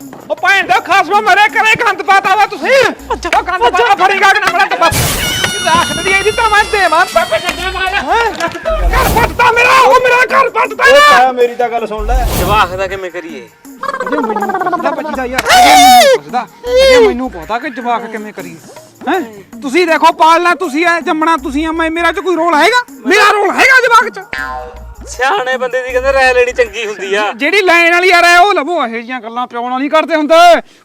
ਉਹ ਭੈਣ ਦਾ ਖਾਸਵਾ ਮਰੇ ਕਰੇ ਗੰਦ ਪਾਤਾ ਵਾ ਤੁਸੀਂ। ਉਹ ਗੰਦ ਪਾਤਾ ਫੜੀ ਗਾ ਨਾ ਬੜਾ ਟੱਪਾ ਰੱਖ ਦਦੀ ਇਹਦੀ ਤਾਂ ਮੈਂ ਦੇਵਾਂ। ਪਾਪੇ ਜੱਗੇ ਮਾਰਾ ਘਰ ਪੱਟਦਾ ਮੇਰਾ ਉਹ ਮੇਰਾ ਘਰ ਪੱਟਦਾ ਨਾ। ਮੇਰੀ ਤਾਂ ਗੱਲ ਸੁਣ ਲੈ। ਜਵਾਖ ਦਾ ਕਿਵੇਂ ਕਰੀਏ? ਅਜੇ ਮੈਨੂੰ ਪੁੱਛਦਾ ਬੱਚੀ ਦਾ ਯਾਰ ਅਜੇ ਮੈਨੂੰ ਪੁੱਛਦਾ ਅਜੇ ਮੈਨੂੰ ਪਤਾ ਕਿ ਜਵਾਕ ਕਿਵੇਂ ਕਰੀ ਹੈ? ਤੁਸੀਂ ਦੇਖੋ ਪਾਲਣਾ ਤੁਸੀਂ ਐ ਜੰਮਣਾ ਤੁਸੀਂ ਮੈਂ ਮੇਰਾ ਚ ਕੋਈ ਰੋਲ ਹੈਗਾ? ਮੇਰਾ ਰੋਲ ਹੈਗਾ ਜਵਾਕ ਚ? ਸਿਆਣੇ ਬੰਦੇ ਦੀ ਕਹਿੰਦੇ ਰਹਿ ਲੈਣੀ ਚੰਗੀ ਹੁੰਦੀ ਆ। ਜਿਹੜੀ ਲਾਈਨ ਵਾਲੀ ਯਾਰ ਹੈ ਉਹ ਲਵੋ ਇਹੋ ਜੀਆਂ ਗੱਲਾਂ ਪਿਓ ਨਾਲ ਨਹੀਂ ਕਰਦੇ ਹੁੰਦੇ।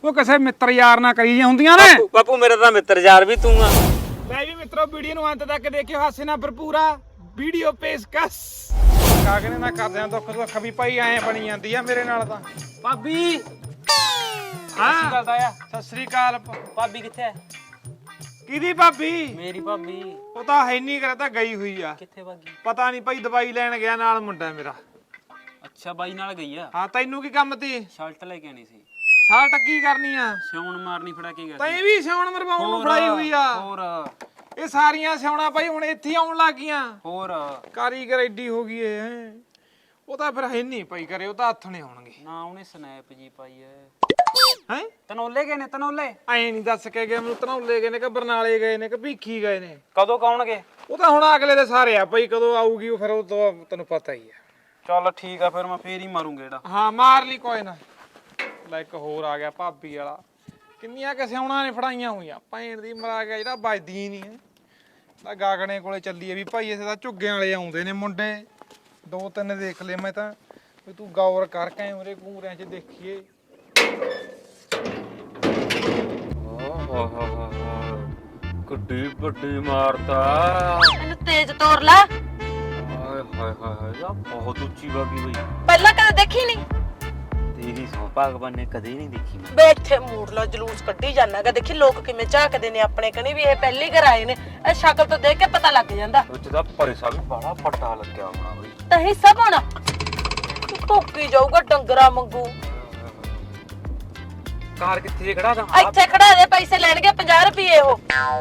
ਉਹ ਕਿਸੇ ਮਿੱਤਰ ਯਾਰ ਨਾਲ ਕਰੀ ਜਾਂ ਹੁੰਦੀਆਂ ਨੇ। ਬਾਪੂ- ਬਾਪੂ ਮੇਰਾ ਤਾਂ ਮਿੱਤਰ ਯਾਰ ਵੀ ਤੂੰ ਆ। ਲੈ ਵੀ ਮਿੱਤਰੋ ਵੀਡੀਓ ਨੂੰ ਅੰਤ ਤੱਕ ਦੇਖਿਓ ਹਾਸੇ ਨਾਲ ਭਰਪੂਰਾ ਵੀਡੀਓ ਪੇਸ਼ਕਸ਼। ਕਾਗਨੇ ਨਾ ਕਰਦਿਆਂ ਦੁੱਖ ਦੁੱਖ ਵੀ ਭਾਈ ਐ ਬਣੀ ਜਾਂਦੀ ਆ ਮੇਰੇ ਨਾਲ ਤਾਂ। ਭਾਬੀ! ਹਾਂ। ਕਰਦਾ ਆ ਸਤਿ ਸ੍ਰੀ ਅਕਾਲ। ਭਾਬੀ ਕਿੱਥੇ ਹੈ ਕਿਹਦੀ ਭਾਬੀ? ਮੇਰੀ ਭਾਬੀ। ਉਹ ਤਾਂ ਹੈ ਨਹੀਂ ਕਰਦਾ ਗਈ ਹੋਈ ਆ। ਕਿੱਥੇ ਭਾਗੀ ਪਤਾ ਨਹੀਂ ਭਾਈ ਦਵਾਈ ਲੈਣ ਗਿਆ ਨਾਲ ਮੁੰਡਾ ਮੇਰਾ। ਅੱਛਾ ਬਾਈ ਨਾਲ ਗਈ ਆ? ਹਾਂ ਤੈਨੂੰ ਕੀ ਕੰਮ ਤੀ? ਸ਼ਰਟ ਲੈ ਕੇ ਆਣੀ ਸੀ। ਸਾਲ ਟੱਕੀ ਕਰਨੀ ਆ? ਸਿਉਣ ਮਾਰਨੀ ਫੜਾ ਕੇ ਗਿਆ ਤੈਂ ਵੀ ਸਿਉਣ ਮਰਵਾਉਣ ਨੂੰ ਫੜਾਈ ਹੋਈ ਆ। ਹੋਰ। ਇਹ ਸਾਰੀਆਂ ਸਿਉਣਾ ਭਾਈ ਹੁਣ ਇੱਥੇ ਆਉਣ ਲੱਗ ਗਈਆਂ ਹੋਰ। ਕਾਰੀਗਰ ਐਡੀ ਹੋ ਗਈ ਏ। ਉਹ ਤਾਂ ਫਿਰ ਹੈ ਨਹੀਂ ਭਾਈ ਕਰੇ ਉਹ ਤਾਂ ਹੱਥ ਨੇ ਆਉਣਗੇ। ਨਾ ਉਹਨੇ ਸਨੈਪ ਜੀ ਪਾਈ ਐ ਹੈ? ਤਨੋਲੇ ਗਏ ਨੇ ਤਨੋਲੇ? ਐ ਨਹੀਂ ਦੱਸ ਕੇ ਗਏ ਮੈਨੂੰ ਧਨੌਲੇ ਗਏ ਨੇ ਕਿ ਬਰਨਾਲੇ ਗਏ ਨੇ ਕਿ ਭੀਖੀ ਗਏ ਨੇ। ਕਦੋਂ ਕਾਉਣਗੇ ਉਹ ਤਾਂ ਹੁਣ ਅਗਲੇ ਦੇ ਸਾਰੇ ਆ ਭਾਈ ਕਦੋਂ ਆਊਗੀ ਉਹ ਫਿਰ ਉਹ ਤੋਂ ਤੈਨੂੰ ਪਤਾ ਹੀ ਆ। ਚੱਲ ਠੀਕ ਆ ਫਿਰ ਮੈਂ ਫੇਰ ਹੀ ਮਾਰੂੰਗਾ ਇਹਦਾ। ਹਾਂ ਮਾਰ ਲਈ ਕੋਈ ਨਾ। ਲੈ ਇੱਕ ਹੋਰ ਆ ਗਿਆ ਭਾਬੀ ਵਾਲਾ। ਕਿੰਨੀਆਂ ਕਿ ਸਿਆਉਣਾ ਨੇ ਫੜਾਈਆਂ ਹੋਈਆਂ। ਭੈਣ ਦੀ ਮਰਾ ਗਿਆ ਜਿਹੜਾ ਵੱਜਦੀ ਨਹੀਂ ਹੈ। ਤਾਂ ਗਾਗਣੇ ਕੋਲੇ ਚੱਲੀਏ ਵੀ ਭਾਈ ਇਸੇ ਦਾ ਝੁੱਗਿਆਂ ਵਾਲੇ ਆਉਂਦੇ ਨੇ ਮੁੰਡੇ। ਦੋ ਤਿੰਨ ਦੇਖ ਲਏ ਮੈਂ ਤਾਂ। ਵੀ ਤੂੰ ਗੌਰ ਕਰ ਕੈਮਰੇ ਕੂਮਰਿਆਂ 'ਚ ਦੇਖੀਏ। ਗੱਡੀ ਵੱਡੀ ਮਾਰਤਾ। ਇਹਨੂੰ ਤੇਜ਼ ਤੋਰ ਲੈ। ਹਾਏ ਹਾਏ ਹਾਏ ਹਾਏ ਯਾ ਬਹੁਤ ਉੱਚੀ ਬਾਗੀ ਬਈ। ਪਹਿਲਾਂ ਕਦੇ ਦੇਖੀ ਨਹੀਂ। ਤੇਰੀ ਸੌ ਭਗਵਾਨ ਨੇ ਕਦੇ ਨਹੀਂ ਦੇਖੀ ਮੈਂ ਬੈਠੇ ਮੂੜ ਲਾ ਜਲੂਸ ਕੱਢੀ ਜਾਣਾਗਾ ਦੇਖੀ ਲੋਕ ਕਿਵੇਂ ਝਾਕਦੇ ਨੇ ਆਪਣੇ ਕਣੀ ਵੀ ਇਹ ਪਹਿਲੀ ਘਰ ਆਏ ਨੇ। ਇਹ ਸ਼ਕਲ ਤੋਂ ਦੇਖ ਕੇ ਪਤਾ ਲੱਗ ਜਾਂਦਾ। ਉੱਚ ਦਾ ਪਰੇਸਾ ਵੀ ਬੜਾ ਫੱਟਾ ਲੱਗਿਆ ਹੋਣਾ ਬਈ। ਤਾਂ ਹਿੱਸਾ ਪਾਉਣਾ ਭੁੱਕੀ ਜਾਊਗਾ ਡੰਗਰਾ ਮੰਗੂ ਕਾਰ ਕਿੱਥੇ ਖੜਾ ਦਾ ਇੱਥੇ ਖੜਾ ਦੇ ਪੈਸੇ ਲੈਣਗੇ 50 ਰੁਪਏ ਉਹ।